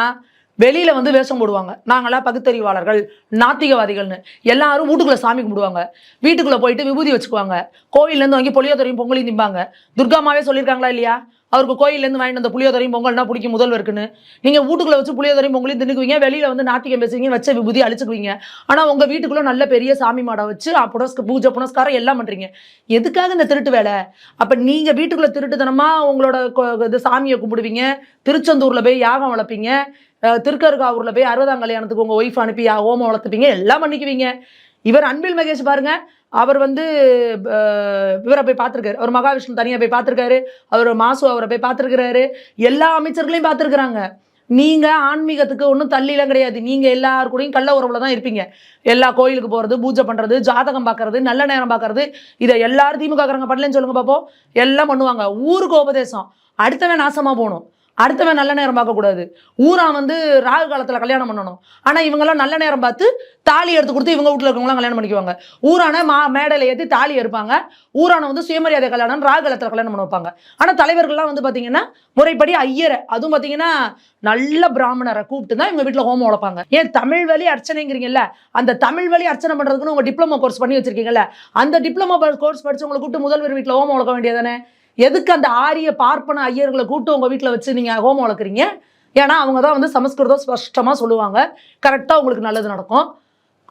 வெளியில வந்து வேஷம் போடுவாங்க. நாங்களாம் பகுத்தறிவாளர்கள் நாத்திகவாதிகள்னு. எல்லாரும் வீட்டுக்குள்ள சாமி கும்பிடுவாங்க. வீட்டுக்குள்ள போயிட்டு விபூதி வச்சுக்குவாங்க. கோயில்லேருந்து வாங்கி புளியோதரையும் பொங்கலையும் திம்பாங்க. துர்காமாவே சொல்லியிருக்காங்களா இல்லையா? அவருக்கு கோயிலேருந்து வாங்கிட்டு வந்த புளியோதரையும் பொங்கல்னா பிடிக்கும் முதல்வருக்குன்னு. நீங்க வீட்டுக்குள்ள வச்சு புளியோதரையும் பொங்கலையும் தின்னுக்குவீங்க. வெளியில வந்து நாட்டியம் பேசுவீங்க வச்ச விபூதி அழிச்சுக்குவீங்க. ஆனா உங்க வீட்டுக்குள்ள நல்ல பெரிய சாமி மாடம் வச்சு புனஸ்க பூஜை புனஸ்காரம் எல்லாம் பண்றீங்க. எதுக்காக இந்த திருட்டு வேலை? அப்ப நீங்க வீட்டுக்குள்ள திருட்டுத்தனமா உங்களோட இது சாமியை கும்பிடுவீங்க. திருச்செந்தூர்ல போய் யாகம் வளர்ப்பீங்க. திருக்கருகாவூரில் போய் அறுபதாம் கல்யாணத்துக்கு உங்க ஒய்ஃப் அனுப்பி ஓமம் ஹோமம் வளர்த்துப்பீங்க எல்லாம் பண்ணிக்குவீங்க. இவர் அன்பில் மகேஷ் பாருங்க அவர் வந்து இவரை போய் பார்த்துருக்காரு. அவர் மகாவிஷ்ணு தனியாக போய் பார்த்துருக்காரு. அவர் மாசு அவரை போய் பார்த்துருக்கிறாரு. எல்லா அமைச்சர்களையும் பார்த்துருக்குறாங்க. நீங்கள் ஆன்மீகத்துக்கு ஒன்றும் தள்ளிலாம் கிடையாது. நீங்கள் எல்லாரு கூடயும் கள்ள உறவுல தான் இருப்பீங்க. எல்லா கோயிலுக்கு போகிறது பூஜை பண்ணுறது ஜாதகம் பார்க்கறது நல்ல நேரம் பார்க்கறது இதை எல்லாரும் திமுகக்காரங்க பண்ணலன்னு சொல்லுங்க பார்ப்போம் எல்லாம் பண்ணுவாங்க. ஊருக்கு உபதேசம். அடுத்தவன் நாசமாக போகணும். அடுத்தவன் நல்ல நேரம் பார்க்கக்கூடாது. ஊரா வந்து ராகு காலத்துல கல்யாணம் பண்ணணும். ஆனா இவங்கெல்லாம் நல்ல நேரம் பார்த்து தாலி எடுத்து கொடுத்து இவங்க வீட்டில் இருக்கவங்களாம் கல்யாணம் பண்ணிக்குவாங்க. ஊரான மா மேடையில ஏற்றி தாலி எடுப்பாங்க. ஊரான வந்து சுயமரியாதை கல்யாணம் ராகு காலத்துல கல்யாணம் பண்ண வைப்பாங்க. ஆனா தலைவர்கள்லாம் வந்து பாத்தீங்கன்னா முறைப்படி ஐயரை அதுவும் பாத்தீங்கன்னா நல்ல பிராமணரை கூப்பிட்டு தான் இவங்க வீட்டில் ஹோமம் வளர்ப்பாங்க ஏன் தமிழ் வழி அர்ச்சனைங்கிறீங்கல்ல அந்த தமிழ் வழி அர்ச்சனை பண்றதுக்குன்னு உங்க டிப்ளமோ கோர்ஸ் பண்ணி வச்சிருக்கீங்கல்ல அந்த டிப்ளமோ கோர்ஸ் படிச்சவங்களை கூப்பிட்டு முதல்வர் வீட்டில் ஹோமம் வளர்க்க வேண்டியதானே எதுக்கு அந்த ஆரிய பார்ப்பன ஐயர்களை கூப்பிட்டு உங்கள் வீட்டில் வச்சு நீங்கள் ஹோமம் வளர்க்குறீங்க? ஏன்னா அவங்க தான் வந்து சமஸ்கிருதம் ஸ்பஷ்டமாக சொல்லுவாங்க. கரெக்டாக உங்களுக்கு நல்லது நடக்கும்.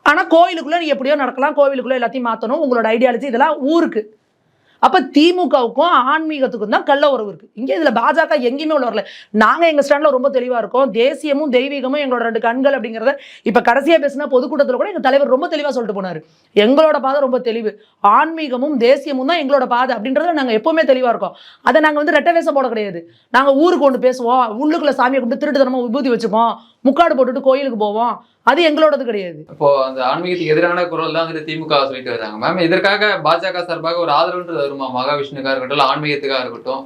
ஆனால் கோவிலுக்குள்ளே நீ எப்படியோ நடக்கலாம். கோவிலுக்குள்ளே எல்லாத்தையும் மாற்றணும் உங்களோட ஐடியாலஜி இதெல்லாம் ஊருக்கு. அப்போ திமுகவுக்கும் ஆன்மீகத்துக்கும் தான் கள்ள உறவு இருக்கு. இங்கே இதில் பாஜக எங்கேயுமே உள்ள வரல. நாங்கள் எங்கள் ஸ்டாண்டில் ரொம்ப தெளிவாக இருக்கோம். தேசியமும் தெய்வீகமும் எங்களோட ரெண்டு கண்கள் அப்படிங்கிறத இப்போ கடைசியாக பேசினா பொதுக்கூட்டத்தில் கூட எங்கள் தலைவர் ரொம்ப தெளிவாக சொல்லிட்டு போனார். எங்களோட பாதை ரொம்ப தெளிவு. ஆன்மீகமும் தேசியமும் தான் எங்களோட பாதை அப்படின்றத நாங்கள் எப்போவுமே தெளிவாக இருக்கோம். அதை நாங்கள் வந்து ரெட்டவேசம் போட கிடையாது. நாங்கள் ஊருக்கு ஒன்று பேசுவோம். உள்ளுக்குள்ள சாமியை கும்பிட்டு தனமாக விபூதி வச்சுப்போம். முக்காடு போட்டுட்டு கோயிலுக்கு போவோம். அது எங்களோடது கிடையாது. இப்போ அந்த ஆன்மீகத்துக்கு எதிரான குரல் தான் வந்துட்டு திமுக சொல்லிட்டு வர்றாங்க மேம் இதற்காக பாஜக சார்பாக ஒரு ஆதரவுன்றது வருமா? மகாவிஷ்ணுக்கா இருக்கட்டும் ஆன்மீகத்துக்காக ஆன்மீகத்துக்கா இருக்கட்டும்?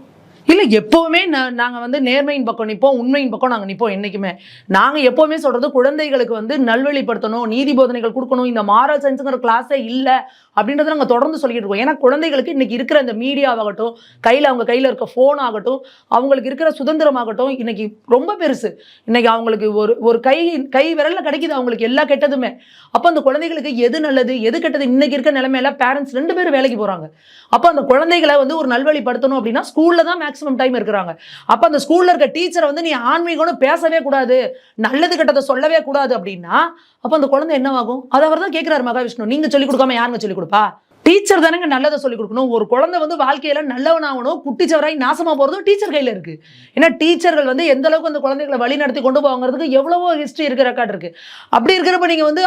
இல்லை எப்போவுமே நா- நாங்கள் வந்து நேர்மையின் பக்கம் நிற்போம் உண்மையின் பக்கம் நாங்கள் நிற்போம் என்றைக்குமே நாங்கள் எப்போவுமே சொல்கிறது குழந்தைகளுக்கு வந்து நல்வழிப்படுத்தணும் நீதி போதனைகள் கொடுக்கணும் இந்த மாரல் சயின்ஸுங்கிற கிளாஸே இல்லை அப்படின்றத நாங்கள் தொடர்ந்து சொல்லிட்டு இருக்கோம். ஏன்னா குழந்தைகளுக்கு இன்றைக்கி இருக்கிற இந்த மீடியாவாகட்டும் கையில் அவங்க கையில் இருக்க ஃபோன் ஆகட்டும் அவங்களுக்கு இருக்கிற சுதந்திரமாகட்டும் இன்றைக்கி ரொம்ப பெருசு. இன்றைக்கி அவங்களுக்கு ஒரு ஒரு கை கை விரலில் கிடைக்கிது அவங்களுக்கு எல்லா கெட்டதுமே. அப்போ அந்த குழந்தைகளுக்கு எது நல்லது எது கெட்டது இன்னைக்கு இருக்க நிலைமையில பேரண்ட்ஸ் ரெண்டு பேரும் வேலைக்கு போகிறாங்க அப்போ அந்த குழந்தைகளை வந்து ஒரு நல்வழிப்படுத்தணும் அப்படின்னா ஸ்கூலில் தான் மேக்ஸ் மேக்ஸிமம் டைம் இருக்கிறாங்க. அப்போ அந்த ஸ்கூல்ல இருக்க டீச்சரை வந்து நீ ஆன்மீகம்னு பேசவே கூடாது நல்லது கெட்டதை சொல்லவே கூடாது அப்படின்னா அப்போ அந்த குழந்தை என்னவாகும்? அதை அவர் தான் கேட்குறாரு மகாவிஷ்ணு. நீங்க சொல்லிக் கொடுக்காம யாருங்க சொல்லிக் கொடுப்பா? டீச்சர் தானேங்க நல்லதை சொல்லிக் கொடுக்கணும். ஒரு குழந்தை வந்து வாழ்க்கையில நல்லவனாகணும் குட்டிச்சவராய் நாசமா போறதும் டீச்சர் கையில இருக்கு. ஏன்னா டீச்சர்கள் வந்து எந்த அளவுக்கு அந்த குழந்தைகளை வழி நடத்தி கொண்டு போவாங்கிறதுக்கு எவ்வளவோ ஹிஸ்டரி இருக்கு ரெக்கார்ட் இருக்கு. அப்படி இருக்கிறப்ப நீங்க வந்து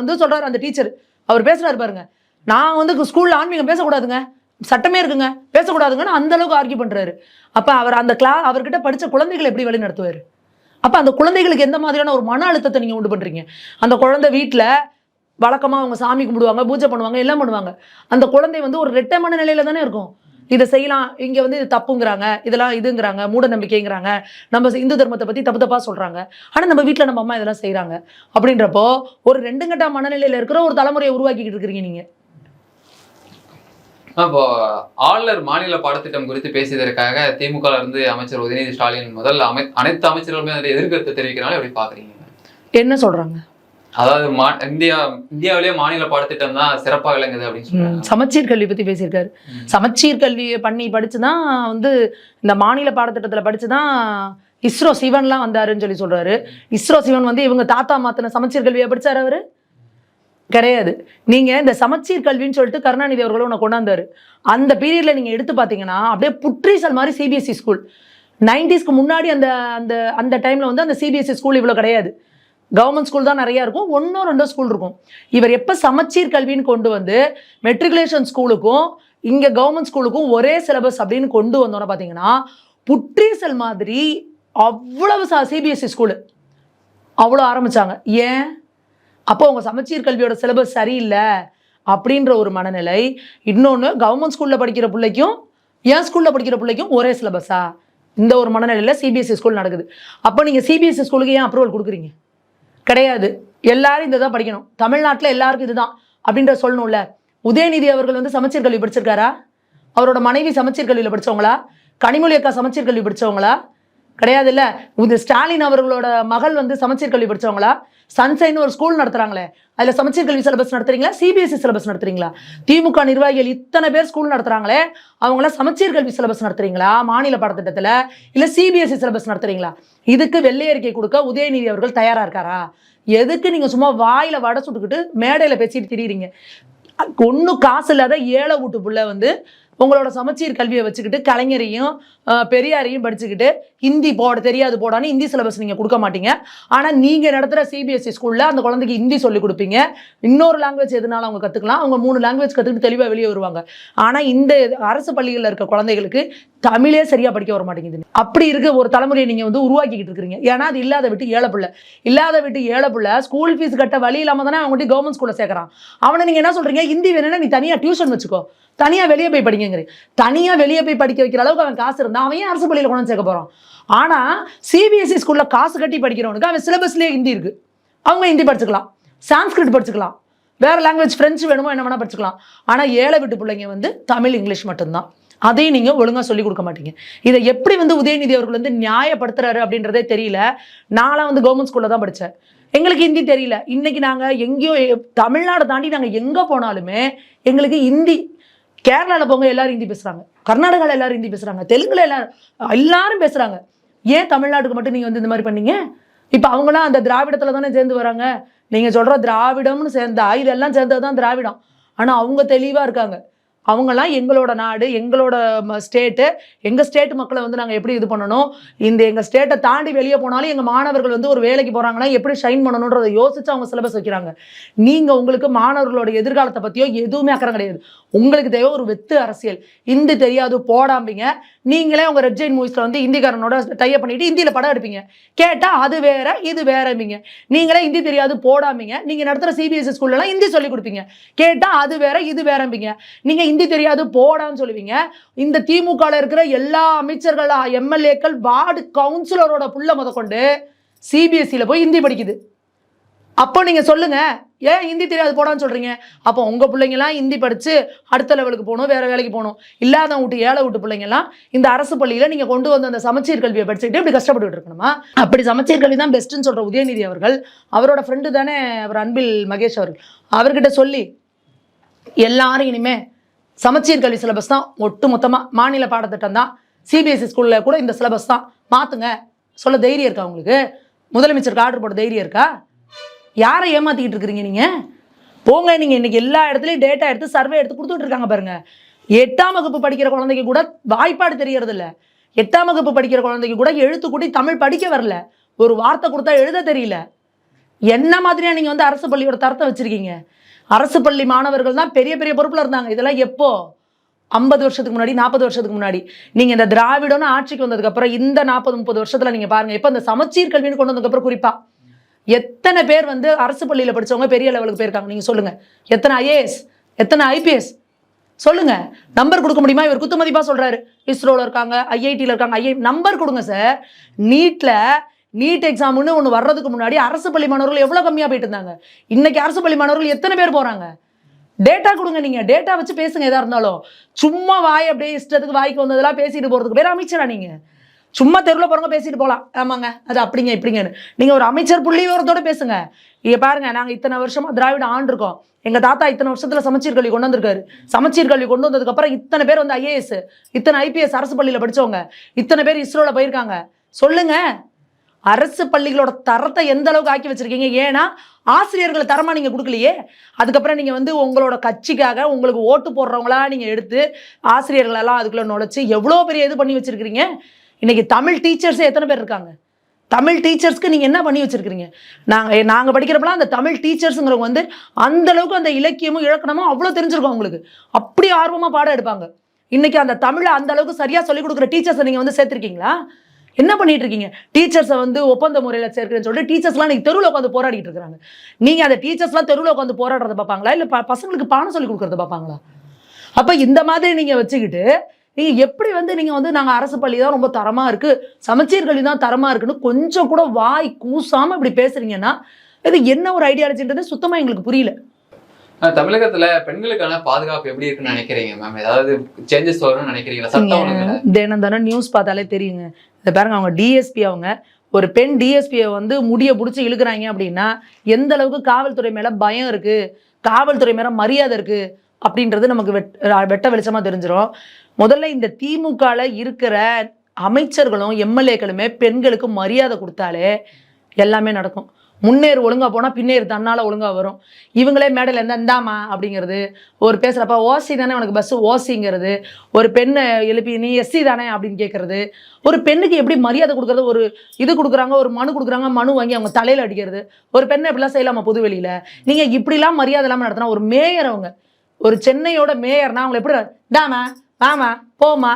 வந்து சொல்றாரு அந்த டீச்சர் அவர் பேசுறாரு பாருங்க. நான் வந்து ஸ்கூல்ல ஆன்மீகம் பேசக்கூடாதுங்க. சட்டமே இருக்குங்க. பேசக்கூடாதுங்கன்னு அந்த அளவுக்கு ஆர்கியூ பண்ணுறாரு அப்போ அவர் அந்த கிளா அவர்கிட்ட படித்த குழந்தைகளை எப்படி வழி நடத்துவார்? அப்போ அந்த குழந்தைகளுக்கு எந்த மாதிரியான ஒரு மன அழுத்தத்தை நீங்கள் உண்டு பண்ணுறீங்க அந்த குழந்தை வீட்டில் வழக்கமாக அவங்க சாமி கும்பிடுவாங்க பூஜை பண்ணுவாங்க எல்லாம் பண்ணுவாங்க. அந்த குழந்தை வந்து ஒரு ரெட்டை மன நிலையில தானே இருக்கும். இதை செய்யலாம் இங்கே வந்து இது தப்புங்கிறாங்க இதெல்லாம் இதுங்கிறாங்க மூட நம்பிக்கைங்கிறாங்க நம்ம இந்து தர்மத்தை பற்றி தப்பு தப்பாக சொல்கிறாங்க ஆனால் நம்ம வீட்டில் நம்ம அம்மா இதெல்லாம் செய்கிறாங்க அப்படின்றப்போ ஒரு ரெண்டு கட்ட மனநிலையில் இருக்கிற ஒரு தலைமுறையை உருவாக்கிக்கிட்டு இருக்கிறீங்க நீங்கள் இப்போ ஆளுநர் மாநில பாடத்திட்டம் குறித்து பேசியதற்காக திமுக இருந்து அமைச்சர் உதயநிதி ஸ்டாலின் முதல் அமை அனைத்து அமைச்சர்களுமே அதில் எதிர்கருத்து தெரிவிக்கிறாங்க எப்படி பாக்குறீங்க? என்ன சொல்றாங்க? அதாவது மா இந்தியா இந்தியாவிலேயே மாநில பாடத்திட்டம் தான் சிறப்பாக விளங்குது அப்படின்னு ம், சொல்றாங்க. சமச்சீர் கல்வி பத்தி பேசியிருக்காரு. சமச்சீர் கல்வியை பண்ணி படிச்சு தான் வந்து இந்த மாநில பாடத்திட்டத்துல படிச்சு தான் இஸ்ரோ சிவன்லாம் வந்தாருன்னு சொல்லி சொல்றாரு. இஸ்ரோ சிவன் வந்து இவங்க தாத்தா மாத்தின சமச்சீர் கல்வியை படிச்சாரு அவரு? கிடையாது. நீங்க இந்த சமச்சீர் கல்வின்னு சொல்லிட்டு கருணாநிதி அவர்களும் ஒன்று கொண்டாந்தாரு. அந்த பீரியட்ல நீங்க எடுத்து பார்த்தீங்கன்னா அப்படியே புற்றீசல் மாதிரி சிபிஎஸ்சி ஸ்கூல் நைன்டிஸ்க்கு முன்னாடி அந்த அந்த அந்த டைம்ல வந்து அந்த சிபிஎஸ்சி ஸ்கூல் இவ்வளோ கிடையாது. கவர்மெண்ட் ஸ்கூல் தான் நிறையா இருக்கும். ஒன்றோ ரெண்டோ ஸ்கூல் இருக்கும். இவர் எப்போ சமச்சீர் கல்வின்னு கொண்டு வந்து மெட்ரிகுலேஷன் ஸ்கூலுக்கும் இங்கே கவர்மெண்ட் ஸ்கூலுக்கும் ஒரே சிலபஸ் அப்படின்னு கொண்டு வந்தோன்னு பார்த்தீங்கன்னா புற்றீசல் மாதிரி அவ்வளவு சிபிஎஸ்சி ஸ்கூலு அவ்வளோ ஆரம்பிச்சாங்க. ஏன்? அப்போ அவங்க சமச்சீர் கல்வியோட சிலபஸ் சரியில்லை அப்படின்ற ஒரு மனநிலை. இன்னொன்று கவர்மெண்ட் ஸ்கூலில் படிக்கிற பிள்ளைக்கும் என் ஸ்கூலில் படிக்கிற பிள்ளைக்கும் ஒரே சிலபஸா இந்த ஒரு மனநிலையில் சிபிஎஸ்சி ஸ்கூல் நடக்குது. அப்போ நீங்கள் சிபிஎஸ்சி ஸ்கூலுக்கு ஏன் அப்ரூவல் கொடுக்குறீங்க? கிடையாது. எல்லாரும் இதை தான் படிக்கணும். தமிழ்நாட்டில் எல்லாருக்கும் இதுதான் அப்படின்ற சொல்லணும்ல. உதயநிதி அவர்கள் வந்து சமச்சீர் கல்வி படிச்சிருக்காரா? அவரோட மனைவி சமச்சீர் கல்வியில் படிச்சவங்களா? கனிமொழி அக்கா சமச்சீர் கல்வி படிச்சவங்களா? கிடையாது இல்ல இது ஸ்டாலின் அவர்களோட மகள் வந்து சமச்சீர் கல்வி படிச்சவங்களா? சன்சைன் ஒரு ஸ்கூல் நடத்துறாங்களே. அதுல சமச்சீர் கல்வி சிலபஸ் நடத்துறீங்களா? சிபிஎஸ்சி சிலபஸ் நடத்துறீங்களா? திமுக நிர்வாகிகள் இத்தனை பேர் ஸ்கூல் நடத்துறாங்களே அவங்களாம் சமச்சீர் கல்வி சிலபஸ் நடத்துறீங்களா? மாநில பாடத்திட்டத்துல? இல்ல சிபிஎஸ்சி சிலபஸ் நடத்துறீங்களா? இதுக்கு வெள்ளை அறிக்கை கொடுக்க உதயநிதி அவர்கள் தயாரா இருக்காரா? எதுக்கு நீங்க சும்மா வாயில வடை சுட்டுக்கிட்டு மேடையில பேசிட்டு திரியுறீங்க ஒன்றும் காசு இல்லாத ஏழை வீட்டு புள்ள வந்து உங்களோட சமச்சீர் கல்வியை வச்சுக்கிட்டு கலைஞரையும் பெரியாரையும் படிச்சுக்கிட்டு ஹிந்தி போட தெரியாது போடான்னு ஹிந்தி சிலபஸ் நீங்கள் கொடுக்க மாட்டீங்க. ஆனால் நீங்கள் நடத்துகிற சிபிஎஸ்சி ஸ்கூலில் அந்த குழந்தைக்கு ஹிந்தி சொல்லிக் கொடுப்பீங்க. இன்னொரு லாங்குவேஜ் எதுனாலும் அவங்க கற்றுக்கலாம் அவங்க மூணு லாங்குவேஜ் கற்றுக்கிட்டு தெளிவாக வெளியே வருவாங்க. ஆனால் இந்த அரசு பள்ளிகளில் இருக்க குழந்தைகளுக்கு தமிழே சரியாக படிக்க வர மாட்டேங்குது. அப்படி இருக்க ஒரு தலைமுறையை நீங்கள் வந்து உருவாக்கிக்கிட்டு இருக்கிறீங்க. ஏன்னா அது இல்லாத விட்டு ஏழை பிள்ளை. இல்லாத விட்டு ஏழை பிள்ளை ஸ்கூல் ஃபீஸ் கட்ட வழி இல்லாமல் தானே அவங்க கவர்மெண்ட் ஸ்கூலில் சேர்க்குறான். அவனை நீங்கள் என்ன சொல்கிறீங்க ஹிந்தி வேணும்னா நீ தனியாக டியூஷன் வச்சுக்கோ. தனியாக வெளியே போய் படிக்கங்கிறேன் தனியாக வெளியே போய் படிக்க வைக்கிற அளவுக்கு அவன் காசு இருந்தால் அவன் ஏன் அரசு பள்ளியில் கொண்டு சேர்க்க போகிறான் ஆனால் சிபிஎஸ்சி ஸ்கூலில் காசு கட்டி படிக்கிறவனுக்கு அவன் சிலபஸ்லேயே ஹிந்தி இருக்குது அவங்க ஹிந்தி படிச்சுக்கலாம். சான்ஸ்கிரிட் படிச்சுக்கலாம். வேறு லாங்குவேஜ் ஃப்ரெஞ்சு வேணுமோ என்ன வேணால் படிச்சுக்கலாம். ஆனால் ஏழை விட்டு பிள்ளைங்க வந்து தமிழ் இங்கிலீஷ் மட்டும்தான். அதையும் நீங்கள் ஒழுங்காக சொல்லிக் கொடுக்க மாட்டீங்க. இதை எப்படி வந்து உதயநிதி அவர்கள் வந்து நியாயப்படுத்துறாரு அப்படின்றதே தெரியல. நான்லாம் வந்து கவர்மெண்ட் ஸ்கூலில் தான் படித்தேன் எங்களுக்கு ஹிந்தி தெரியல. இன்றைக்கி நாங்கள் எங்கேயோ தமிழ்நாடு தமிழ்நாடை தாண்டி நாங்கள் எங்கே போனாலுமே எங்களுக்கு ஹிந்தி கேரளாவில் போங்க எல்லாரும் ஹிந்தி பேசுகிறாங்க கர்நாடகாவில் எல்லாரும் ஹிந்தி பேசுகிறாங்க தெலுங்குல எல்லாரும் எல்லாரும் பேசுகிறாங்க ஏன் தமிழ்நாட்டுக்கு மட்டும் நீங்கள் வந்து இந்த மாதிரி பண்ணீங்க? இப்போ அவங்களாம் அந்த திராவிடத்தில் தானே சேர்ந்து வராங்க. நீங்கள் சொல்கிற திராவிடம்னு சேர்ந்தா இதெல்லாம் சேர்ந்தது தான் திராவிடம். ஆனால் அவங்க தெளிவாக இருக்காங்க. அவங்கெல்லாம் எங்களோட நாடு எங்களோட ஸ்டேட்டு எங்கள் ஸ்டேட் மக்களை வந்து நாங்கள் எப்படி இது பண்ணணும்? இந்த எங்கள் ஸ்டேட்டை தாண்டி வெளியே போனாலும் எங்கள் மாணவர்கள் வந்து ஒரு வேலைக்கு போகிறாங்கன்னா எப்படி ஷைன் பண்ணணுன்றதை யோசிச்சு அவங்க சிலபஸ் வைக்கிறாங்க. நீங்கள் உங்களுக்கு மாணவர்களோட எதிர்காலத்தை பற்றியோ எதுவுமே அக்கறம் கிடையாது. உங்களுக்கு தேவை ஒரு வெத்து அரசியல். இந்தி தெரியாது போடாம்பிங்க. நீங்களே உங்கள் ரெட் ஜெயின் மூவிஸில் வந்து இந்திக்காரனோட டைப் பண்ணிட்டு இந்தியில் படம் எடுப்பீங்க. கேட்டால் அது வேற இது வேறம்பிங்க. நீங்களே ஹிந்தி தெரியாது போடாமீங்க நீங்கள் நடத்துகிற சிபிஎஸ்சி ஸ்கூல்லலாம் ஹிந்தி சொல்லி கொடுப்பீங்க. கேட்டால் அது வேற இது வேறம்பிங்க. நீங்கள் இந்தி தெரியாது போடான்னு சொல்லுவீங்க. இந்த திமுகவில் இருக்கிற எல்லா அமைச்சர்கள் எம்எல்ஏக்கள் வார்டு கவுன்சிலரோட புள்ள முதற்கொண்டு சிபிஎஸ்சியில் போய் ஹிந்தி படிக்குது. அப்போ நீங்கள் சொல்லுங்க. ஏன் ஹிந்தி தெரியாது போடான்னு சொல்கிறீங்க அப்போ உங்கள் பிள்ளைங்களாம் ஹிந்தி படித்து அடுத்த லெவலுக்கு போகணும் வேறு வேலைக்கு போகணும். இல்லாத வீட்டு ஏழை வீட்டு பிள்ளைங்களாம் இந்த அரசு பள்ளியில் நீங்கள் கொண்டு வந்த அந்த சமச்சீர் கல்வியை படிச்சுட்டு இப்படி கஷ்டப்பட்டு இருக்கணுமா? அப்படி சமச்சீர் கல்வி தான் பெஸ்ட்டுன்னு சொல்கிற உதயநிதி அவர்கள் அவரோட ஃப்ரெண்டு தானே அவர் அன்பில் மகேஷ் அவர்கள். அவர்கிட்ட சொல்லி எல்லாரும் இனிமே சமச்சீர் கல்வி சிலபஸ் தான் ஒட்டு மொத்தமாக மாநில பாடத்திட்டம் தான். சிபிஎஸ்சி ஸ்கூலில் கூட இந்த சிலபஸ் தான். மாற்றுங்க சொல்ல தைரியம் இருக்கா உங்களுக்கு? முதலமைச்சருக்கு ஆர்டர் போட தைரியம் இருக்கா? யாரை ஏமாத்திக்கிட்டு இருக்கிறீங்க நீங்க? போங்க நீங்க இன்னைக்கு எல்லா இடத்துலையும் டேட்டா எடுத்து சர்வே எடுத்து கொடுத்துட்டு இருக்காங்க பாருங்க. எட்டாம் வகுப்பு படிக்கிற குழந்தைக்கு கூட வாய்ப்பாடு தெரியறது இல்ல எட்டாம் வகுப்பு படிக்கிற குழந்தைக்கு கூட எழுத்து கூட்டி தமிழ் படிக்க வரல. ஒரு வார்த்தை கொடுத்தா எழுத தெரியல. என்ன மாதிரியா நீங்க வந்து அரசு பள்ளியோட தரத்தை வச்சிருக்கீங்க? அரசு பள்ளி மாணவர்கள் தான் பெரிய பெரிய பொறுப்புல இருந்தாங்க. இதெல்லாம் எப்போ? ஐம்பது வருஷத்துக்கு முன்னாடி நாற்பது வருஷத்துக்கு முன்னாடி. நீங்கள் இந்த திராவிடம்னு ஆட்சிக்கு வந்ததுக்கப்புறம் இந்த நாற்பது முப்பது வருஷத்தில் நீங்கள் பாருங்கள் இப்போ இந்த சமச்சீர் கல்வின்னு கொண்டு வந்ததுக்கப்புறம் குறிப்பாக எத்தனை பேர் வந்து அரசு பள்ளியில் படிச்சவங்க பெரிய லெவலுக்கு போயிருக்காங்க? நீங்கள் சொல்லுங்கள் எத்தனை ஐஏஎஸ் எத்தனை ஐபிஎஸ் சொல்லுங்க. நம்பர் கொடுக்க முடியுமா? இவர் குத்துமதிப்பா சொல்றாரு. இஸ்ரோல இருக்காங்க ஐஐடியில் இருக்காங்க ஐஐ நம்பர் கொடுங்க சார் நீட்ல நீட் எக்ஸாம்னு ஒன்று வர்றதுக்கு முன்னாடி அரசு பள்ளி மாணவர்கள் எவ்வளோ கம்மியாக போயிட்டு இருந்தாங்க? இன்னைக்கு அரசு பள்ளி மாணவர்கள் எத்தனை பேர் போகிறாங்க டேட்டா கொடுங்க நீங்க. டேட்டா வச்சு பேசுங்க எதா இருந்தாலும். சும்மா வாய் அப்படியே இஷ்டத்துக்கு வாய்க்கு வந்ததெல்லாம் பேசிட்டு போறதுக்கு. பேர் அமைச்சரா நீங்க? சும்மா தெருவில் போகிறவங்க பேசிட்டு போகலாம் ஆமாங்க. அது அப்படிங்க இப்படிங்கன்னு. நீங்கள் ஒரு அமைச்சர் புள்ளி விவரத்தோட பேசுங்க. இங்கே பாருங்க நாங்கள் இத்தனை வருஷமாக திராவிட ஆண்டு இருக்கோம். தாத்தா இத்தனை வருஷத்தில் சமச்சீர் கல்வி கொண்டு வந்திருக்காரு. சமச்சீர் கல்வி கொண்டு வந்ததுக்கப்புறம் இத்தனை பேர் வந்து ஐஏஎஸ் இத்தனை ஐபிஎஸ் அரசு பள்ளியில் படிச்சவங்க. இத்தனை பேர் இஸ்ரோவில் போயிருக்காங்க. சொல்லுங்க. அரசு பள்ளிகளோட தரத்தை எந்த அளவுக்கு ஆக்கி வச்சிருக்கீங்க? ஏன்னா ஆசிரியர்களை தரமா நீங்க கொடுக்கலையே. அதுக்கப்புறம் நீங்க வந்து உங்களோட கட்சிக்காக உங்களுக்கு ஓட்டு போடுறவங்களா நீங்க எடுத்து ஆசிரியர்களெல்லாம் அதுக்குள்ள நுழைச்சி எவ்வளோ பெரிய இது பண்ணி வச்சிருக்கிறீங்க? இன்றைக்கி தமிழ் டீச்சர்ஸே எத்தனை பேர் இருக்காங்க? தமிழ் டீச்சர்ஸ்க்கு நீங்கள் என்ன பண்ணி வச்சிருக்கிறீங்க? நாங்கள் நாங்கள் படிக்கிறப்பலாம் அந்த தமிழ் டீச்சர்ஸுங்கிறவங்க வந்து அந்த அளவுக்கு அந்த இலக்கியமும் இலக்கணமும் அவ்வளோ தெரிஞ்சிருக்கும் அவங்களுக்கு. அப்படி ஆர்வமாக பாடம் எடுப்பாங்க. இன்றைக்கி அந்த தமிழை அந்த அளவுக்கு சரியாக சொல்லிக் கொடுக்குற டீச்சர்ஸை நீங்கள் வந்து சேர்த்துருக்கீங்களா? என்ன பண்ணிட்டு இருக்கீங்க? டீச்சர்ஸை வந்து ஒப்பந்த முறையில் சேர்க்கிறேன்னு சொல்லிட்டு டீச்சர்ஸ்லாம் நீங்கள் தெருவில் உட்காந்து போராடிட்டு இருக்கிறாங்க. நீங்கள் அந்த டீச்சர்ஸ்லாம் தெருவில் உட்காந்து போராடுறத பார்ப்பாங்களா? இல்லை பசங்களுக்கு பாடம் சொல்லி கொடுக்குறத பார்ப்பாங்களா? அப்போ இந்த மாதிரி நீங்கள் வச்சுக்கிட்டு நீங்க எப்படி வந்து நீங்க வந்து நாங்க அரசு பள்ளி தான் ரொம்ப தரமா இருக்கு சமச்சீர் கல்வி தான் தரமா இருக்குன்னு கொஞ்சம் கூட வாய் கூசாம இப்படி பேசுறீங்கன்னா இது என்ன ஒரு ஐடியாலஜின்றது சுத்தமா எங்களுக்கு புரியல. தமிழகத்துல பெண்களுக்கான பாதுகாப்பு எப்படி இருக்குன்னு நினைக்கிறீங்க மேம் ஏதாவது சேஞ்சஸ் வரும்னு நினைக்கிறீங்களா? சட்டம் தினம் தினம் நியூஸ் பார்த்தாலே தெரியுங்க. இந்த பாருங்க அவங்க டிஎஸ்பி அவங்க ஒரு பெண் டிஎஸ்பியை வந்து முடிய பிடிச்சி இழுக்கிறாங்க அப்படின்னா எந்த அளவுக்கு காவல்துறை மேல பயம் இருக்கு காவல்துறை மேல மரியாதை இருக்கு அப்படின்றது நமக்கு வெட் வெட்ட வெளிச்சமா தெரிஞ்சிரும். முதல்ல இந்த திமுகவில் இருக்கிற அமைச்சர்களும் எம்எல்ஏக்களுமே பெண்களுக்கு மரியாதை கொடுத்தாலே எல்லாமே நடக்கும். முன்னேறு ஒழுங்காக போனால் பின்னேறு தன்னால ஒழுங்காக வரும். இவங்களே மேடையில் இருந்தால் இந்தாமா அப்படிங்கிறது. ஒரு பேசுகிறப்ப ஓசி தானே உனக்கு பஸ்ஸு ஓசிங்கிறது. ஒரு பெண்ணை எழுப்பி நீ எஸ்சி தானே அப்படின்னு கேட்குறது ஒரு பெண்ணுக்கு எப்படி மரியாதை கொடுக்குறது? ஒரு இது கொடுக்குறாங்க ஒரு மனு கொடுக்குறாங்க மனு வாங்கி அவங்க தலையில் அடிக்கிறது. ஒரு பெண்ணை இப்படிலாம் செய்யலாமா புதுவெளியில் நீங்கள் இப்படிலாம் மரியாதை இல்லாமல் நடத்தினா ஒரு மேயர் அவங்க ஒரு சென்னையோட மேயர்னா அவங்களை எப்படி டாமா வாமா போமா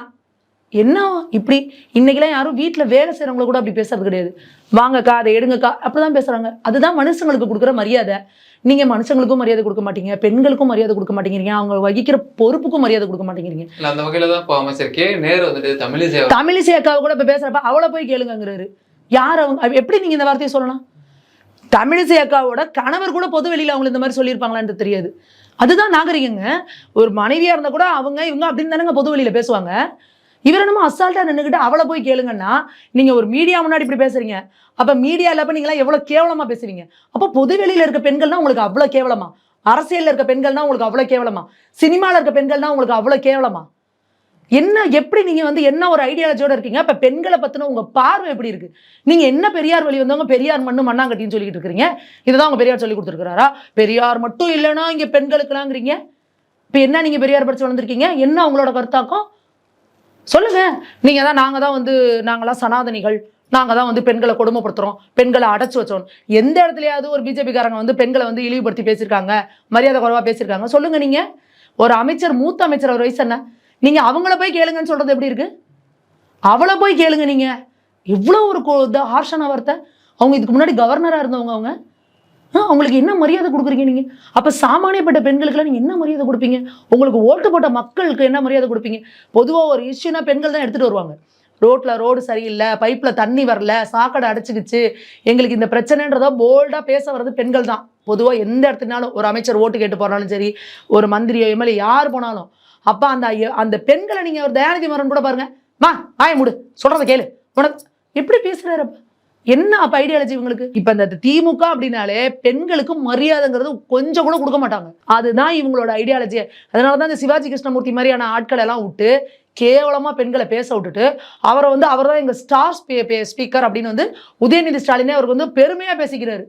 என்ன இப்படி? இன்னைக்கெல்லாம் யாரும் வீட்டில் வேலை செய்கிறவங்கள கூட அப்படி பேசுறது கிடையாது. வாங்கக்கா அதை எடுங்கக்கா அப்படிதான் பேசுறாங்க. அதுதான் மனுஷங்களுக்கு கொடுக்குற மரியாதை. நீங்க மனுஷங்களுக்கும் மரியாதை கொடுக்க மாட்டீங்க பெண்களுக்கும் மரியாதை கொடுக்க மாட்டேங்கிறீங்க அவங்க வகிக்கிற பொறுப்புக்கும் மரியாதை கொடுக்க மாட்டேங்கிறீங்க. இல்ல அந்த வகையில தான் இப்போ அமைச்சர் கே நேரு வந்துட்டு தமிழிசை தமிழிசை அக்காவை கூட இப்ப பேசுறப்ப அவளை போய் கேளுங்கங்கிறாரு. யார் அவங்க? அவ- எப்படி நீங்க இந்த வார்த்தையை சொல்லலாம்? தமிழிசை அக்காவோட கணவர் கூட பொது வெளியில அவங்க இந்த மாதிரி சொல்லியிருப்பாங்களான்னு தெரியாது. அதுதான் நாகரிகங்க. ஒரு மனைவியா இருந்தா கூட அவங்க இவங்க அப்படின்னு தானேங்க பொது வழியில பேசுவாங்க. இவர் என்னமோ அசால்ட்டா நின்றுக்கிட்டு அவளை போய் கேளுங்கன்னா நீங்க ஒரு மீடியா முன்னாடி இப்படி பேசுறீங்க. அப்ப மீடியால அப்ப நீங்களா எவ்வளவு கேவலமா பேசுவீங்க? அப்ப பொது வெளியில இருக்க பெண்கள்னா உங்களுக்கு அவ்வளவு கேவலமா? அரசியல்ல இருக்க பெண்கள்னா உங்களுக்கு அவ்வளவு கேவலமா? சினிமால இருக்க பெண்கள்னா உங்களுக்கு அவ்வளவு கேவலமா? என்ன எப்படி நீங்கள் வந்து என்ன ஒரு ஐடியாலஜியோட இருக்கீங்க? இப்போ பெண்களை பற்றின உங்கள் பார்வை எப்படி இருக்கு? நீங்கள் என்ன பெரியார் வழி வந்தவங்க பெரியார் மண்ணு மண்ணாங்கட்டின்னு சொல்லிட்டு இருக்கிறீங்க? இதுதான் உங்க பெரியார் சொல்லி கொடுத்துருக்காரா பெரியார் மட்டும் இல்லைன்னா இங்கே பெண்களுக்குலாங்கிறீங்க? இப்போ என்ன நீங்கள் பெரியார் படிச்சு வளர்ந்துருக்கீங்க? என்ன உங்களோட கருத்தாக்கம்? சொல்லுங்க. நீங்கள் தான் நாங்கள் தான் வந்து நாங்களாம் சனாதனிகள். நாங்கள் தான் வந்து பெண்களை கொடுமைப்படுத்துகிறோம் பெண்களை அடைச்சி வச்சோம். எந்த இடத்துலையாவது ஒரு பிஜேபிக்காரங்க வந்து பெண்களை வந்து இழிவுபடுத்தி பேசியிருக்காங்க மரியாதை குறைவாக பேசியிருக்காங்க சொல்லுங்கள் நீங்கள் ஒரு அமைச்சர் மூத்த அமைச்சர் அவர் வயசு என்ன? நீங்க அவங்கள போய் கேளுங்கன்னு சொல்றது எப்படி இருக்கு? அவளை போய் கேளுங்க நீங்க. இவ்வளோ ஒரு கோ- ஹார்ஷான வார்த்தை. அவங்க இதுக்கு முன்னாடி கவர்னரா இருந்தவங்க அவங்க. அவங்களுக்கு என்ன மரியாதை கொடுக்குறீங்க நீங்க? அப்ப சாமானியப்பட்ட பெண்களுக்குலாம் நீங்க என்ன மரியாதை கொடுப்பீங்க? உங்களுக்கு ஓட்டு போட்ட மக்களுக்கு என்ன மரியாதை கொடுப்பீங்க? பொதுவா ஒரு இஷ்யூனா பெண்கள் தான் எடுத்துட்டு வருவாங்க. ரோட்ல ரோடு சரியில்லை பைப்ல தண்ணி வரல சாக்கடை அடைச்சிக்கிச்சு. எங்களுக்கு இந்த பிரச்சனைன்றதா போல்டா பேச வர்றது பெண்கள் தான். பொதுவாக எந்த இடத்துனாலும் ஒரு அமைச்சர் ஓட்டு கேட்டு போனாலும் சரி ஒரு மந்திரியோ எம்எல்ஏ யார் போனாலும் அப்பா அந்த அந்த பெண்களை நீங்க ஒரு தயாநிதி மாறன் கூட பாருங்க. மா ஆய முடு. சொல்கிறத கேளு. உனக்கு எப்படி பேசுறாரு என்ன அப்போ ஐடியாலஜி இவங்களுக்கு? இப்போ இந்த திமுக அப்படின்னாலே பெண்களுக்கு மரியாதைங்கிறது கொஞ்சம் கூட கொடுக்க மாட்டாங்க. அதுதான் இவங்களோட ஐடியாலஜி அதனாலதான் இந்த சிவாஜி கிருஷ்ணமூர்த்தி மாதிரியான ஆட்களை எல்லாம் விட்டு கேவலமா பெண்களை பேச விட்டுட்டு அவரை வந்து அவர் தான் எங்கள் ஸ்டார் ஸ்பீக்கர் அப்படின்னு வந்து உதயநிதி ஸ்டாலினே அவருக்கு வந்து பெருமையாக பேசிக்கிறாரு.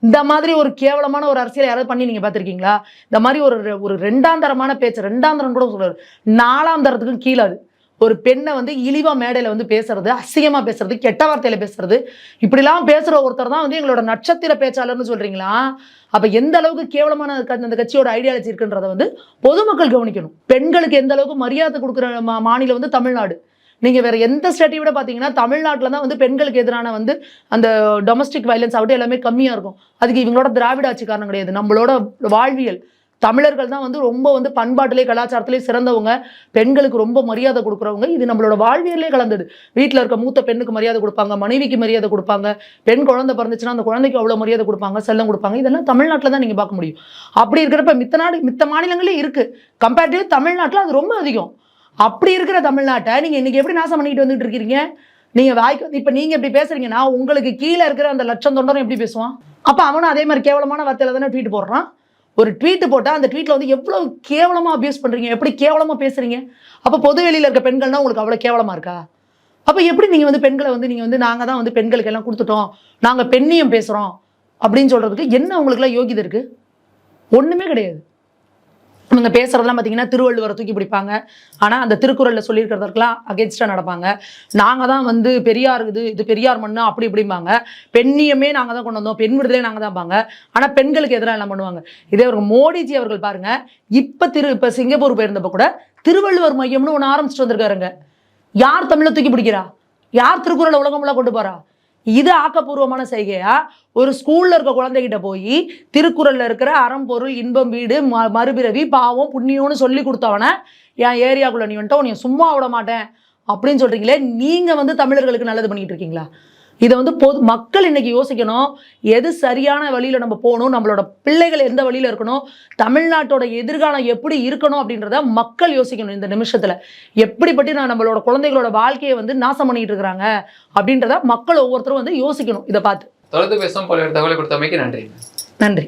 இந்த மாதிரி ஒரு கேவலமான ஒரு அரசியல் யாராவது பண்ணி நீங்க பார்த்துருக்கீங்களா? இந்த மாதிரி ஒரு ஒரு ரெண்டாம் தரமான பேச்சு ரெண்டாம் தரம் கூட சொல்றாரு. நாலாம் தரத்துக்கும் கீழே அது. ஒரு பெண்ணை வந்து இழிவா மேடையில வந்து பேசுறது அசிங்கமா பேசுறது கெட்ட வார்த்தையில பேசுறது. இப்படிலாம் பேசுற ஒருத்தர் தான் வந்து எங்களோட நட்சத்திர பேச்சாளர்னு சொல்றீங்களா? அப்ப எந்த அளவுக்கு கேவலமான அந்த கட்சியோட ஐடியாலஜி இருக்குன்றதை வந்து பொதுமக்கள் கவனிக்கணும். பெண்களுக்கு எந்த அளவுக்கு மரியாதை கொடுக்குற மா- மாநிலம் வந்து தமிழ்நாடு. நீங்கள் வேறு எந்த ஸ்டேட்டை விட பார்த்தீங்கன்னா தமிழ்நாட்டில் தான் வந்து பெண்களுக்கு எதிரான வந்து அந்த டொமஸ்டிக் வயலன்ஸ் ஆகட்டும் எல்லாமே கம்மியாக இருக்கும். அதுக்கு இவங்களோட திராவிட ஆட்சி காரணம் கிடையாது. நம்மளோட வாழ்வியல். தமிழர்கள் தான் வந்து ரொம்ப வந்து பண்பாட்டிலே கலாச்சாரத்திலே சிறந்தவங்க. பெண்களுக்கு ரொம்ப மரியாதை கொடுக்குறவங்க. இது நம்மளோட வாழ்வியலே கலந்தது. வீட்டில் இருக்க மூத்த பெண்ணுக்கு மரியாதை கொடுப்பாங்க மனைவிக்கு மரியாதை கொடுப்பாங்க பெண் குழந்தை பிறந்துச்சுன்னா அந்த குழந்தைக்கு அவ்வளோ மரியாதை கொடுப்பாங்க செல்லம் கொடுப்பாங்க. இதெல்லாம் தமிழ்நாட்டில் தான் நீங்கள் பார்க்க முடியும். அப்படி இருக்கிறப்ப மித்த நாடு மித்த மாநிலங்களே இருக்குது கம்பேர்டிவ் தமிழ்நாட்டில் அது ரொம்ப அதிகம். அப்படி இருக்கிற தமிழ்நாட்டை நீங்கள் இன்றைக்கி எப்படி நாசம் பண்ணிட்டு வந்துட்டு இருக்கிறீங்க நீங்கள் வாய்க்கு இப்போ நீங்கள் இப்படி பேசுகிறீங்கன்னா உங்களுக்கு கீழே இருக்கிற அந்த லட்சம் தொண்டரும் எப்படி பேசுவான்? அப்போ அவனும் அதே மாதிரி கேவலமான வார்த்தையில் தானே ட்வீட் போடுறான்? ஒரு ட்வீட் போட்டால் அந்த ட்வீட்டில் வந்து எவ்வளோ கேவலமாக அபியூஸ் பண்ணுறீங்க எப்படி கேவலமாக பேசுறீங்க? அப்போ பொது வெளியில் இருக்க பெண்கள்னா உங்களுக்கு அவ்வளோ கேவலமாக இருக்கா? அப்போ எப்படி நீங்கள் வந்து பெண்களை வந்து நீங்கள் வந்து நாங்கள் தான் வந்து பெண்களுக்கு எல்லாம் கொடுத்துட்டோம். நாங்கள் பெண்ணியம் பேசுகிறோம் அப்படின்னு சொல்கிறதுக்கு என்ன உங்களுக்குலாம் யோகிதை ஒன்றுமே கிடையாது. இவங்க பேசுறதெல்லாம் பார்த்தீங்கன்னா திருவள்ளுவரை தூக்கி பிடிப்பாங்க. ஆனால் அந்த திருக்குறளில் சொல்லியிருக்கிறதுக்கெல்லாம் அகேன்ஸ்டாக நடப்பாங்க. நாங்கள் தான் வந்து பெரியார் இது இது பெரியார் மண்ணு அப்படி இப்படிம்பாங்க. பெண்ணியமே நாங்கள் தான் கொண்டு வந்தோம். பெண் விடுதலையே நாங்கள் தான் பாங்க. ஆனால் பெண்களுக்கு எதிராக எல்லாம் பண்ணுவாங்க. இதே அவர்கள் மோடிஜி அவர்கள் பாருங்க. இப்போ திரு இப்போ சிங்கப்பூர் போயிருந்தப்போ கூட திருவள்ளுவர் மையம்னு ஒன்று ஆரம்பிச்சிட்டு வந்திருக்காருங்க. யார் தமிழை தூக்கி பிடிக்கிறா? யார் திருக்குறளை உலகமெல்லாம் கொண்டு போகிறா இது ஆக்கப்பூர்வமான செய்கையா? ஒரு ஸ்கூல்ல இருக்க குழந்தைகிட்ட போய் திருக்குறள்ல இருக்கிற அறம்பொருள் இன்பம் வீடு ம- மறுபிறவி பாவம் புண்ணியம்னு சொல்லி கொடுத்தவன என் ஏரியாக்குள்ள நீ வந்துட்டு உன்னை சும்மா விட மாட்டேன் அப்படின்னு சொல்றீங்களே நீங்க வந்து தமிழர்களுக்கு நல்லது பண்ணிட்டு இருக்கீங்களா? இதை வந்து பொது மக்கள் இன்னைக்கு யோசிக்கணும். எது சரியான வழியில நம்ம போகணும்? நம்மளோட பிள்ளைகள் எந்த வழியில இருக்கணும்? தமிழ்நாட்டோட எதிர்காலம் எப்படி இருக்கணும் அப்படின்றத மக்கள் யோசிக்கணும் இந்த நிமிஷத்துல. எப்படிப்பட்டு நான் நம்மளோட குழந்தைகளோட வாழ்க்கையை வந்து நாசம் பண்ணிட்டு இருக்கிறாங்க அப்படின்றத மக்கள் ஒவ்வொருத்தரும் வந்து யோசிக்கணும். இதை பார்த்து. தொடர்ந்து பேசும் பல்வேறு தகவலை கொடுத்தமைக்கு நன்றி. நன்றி.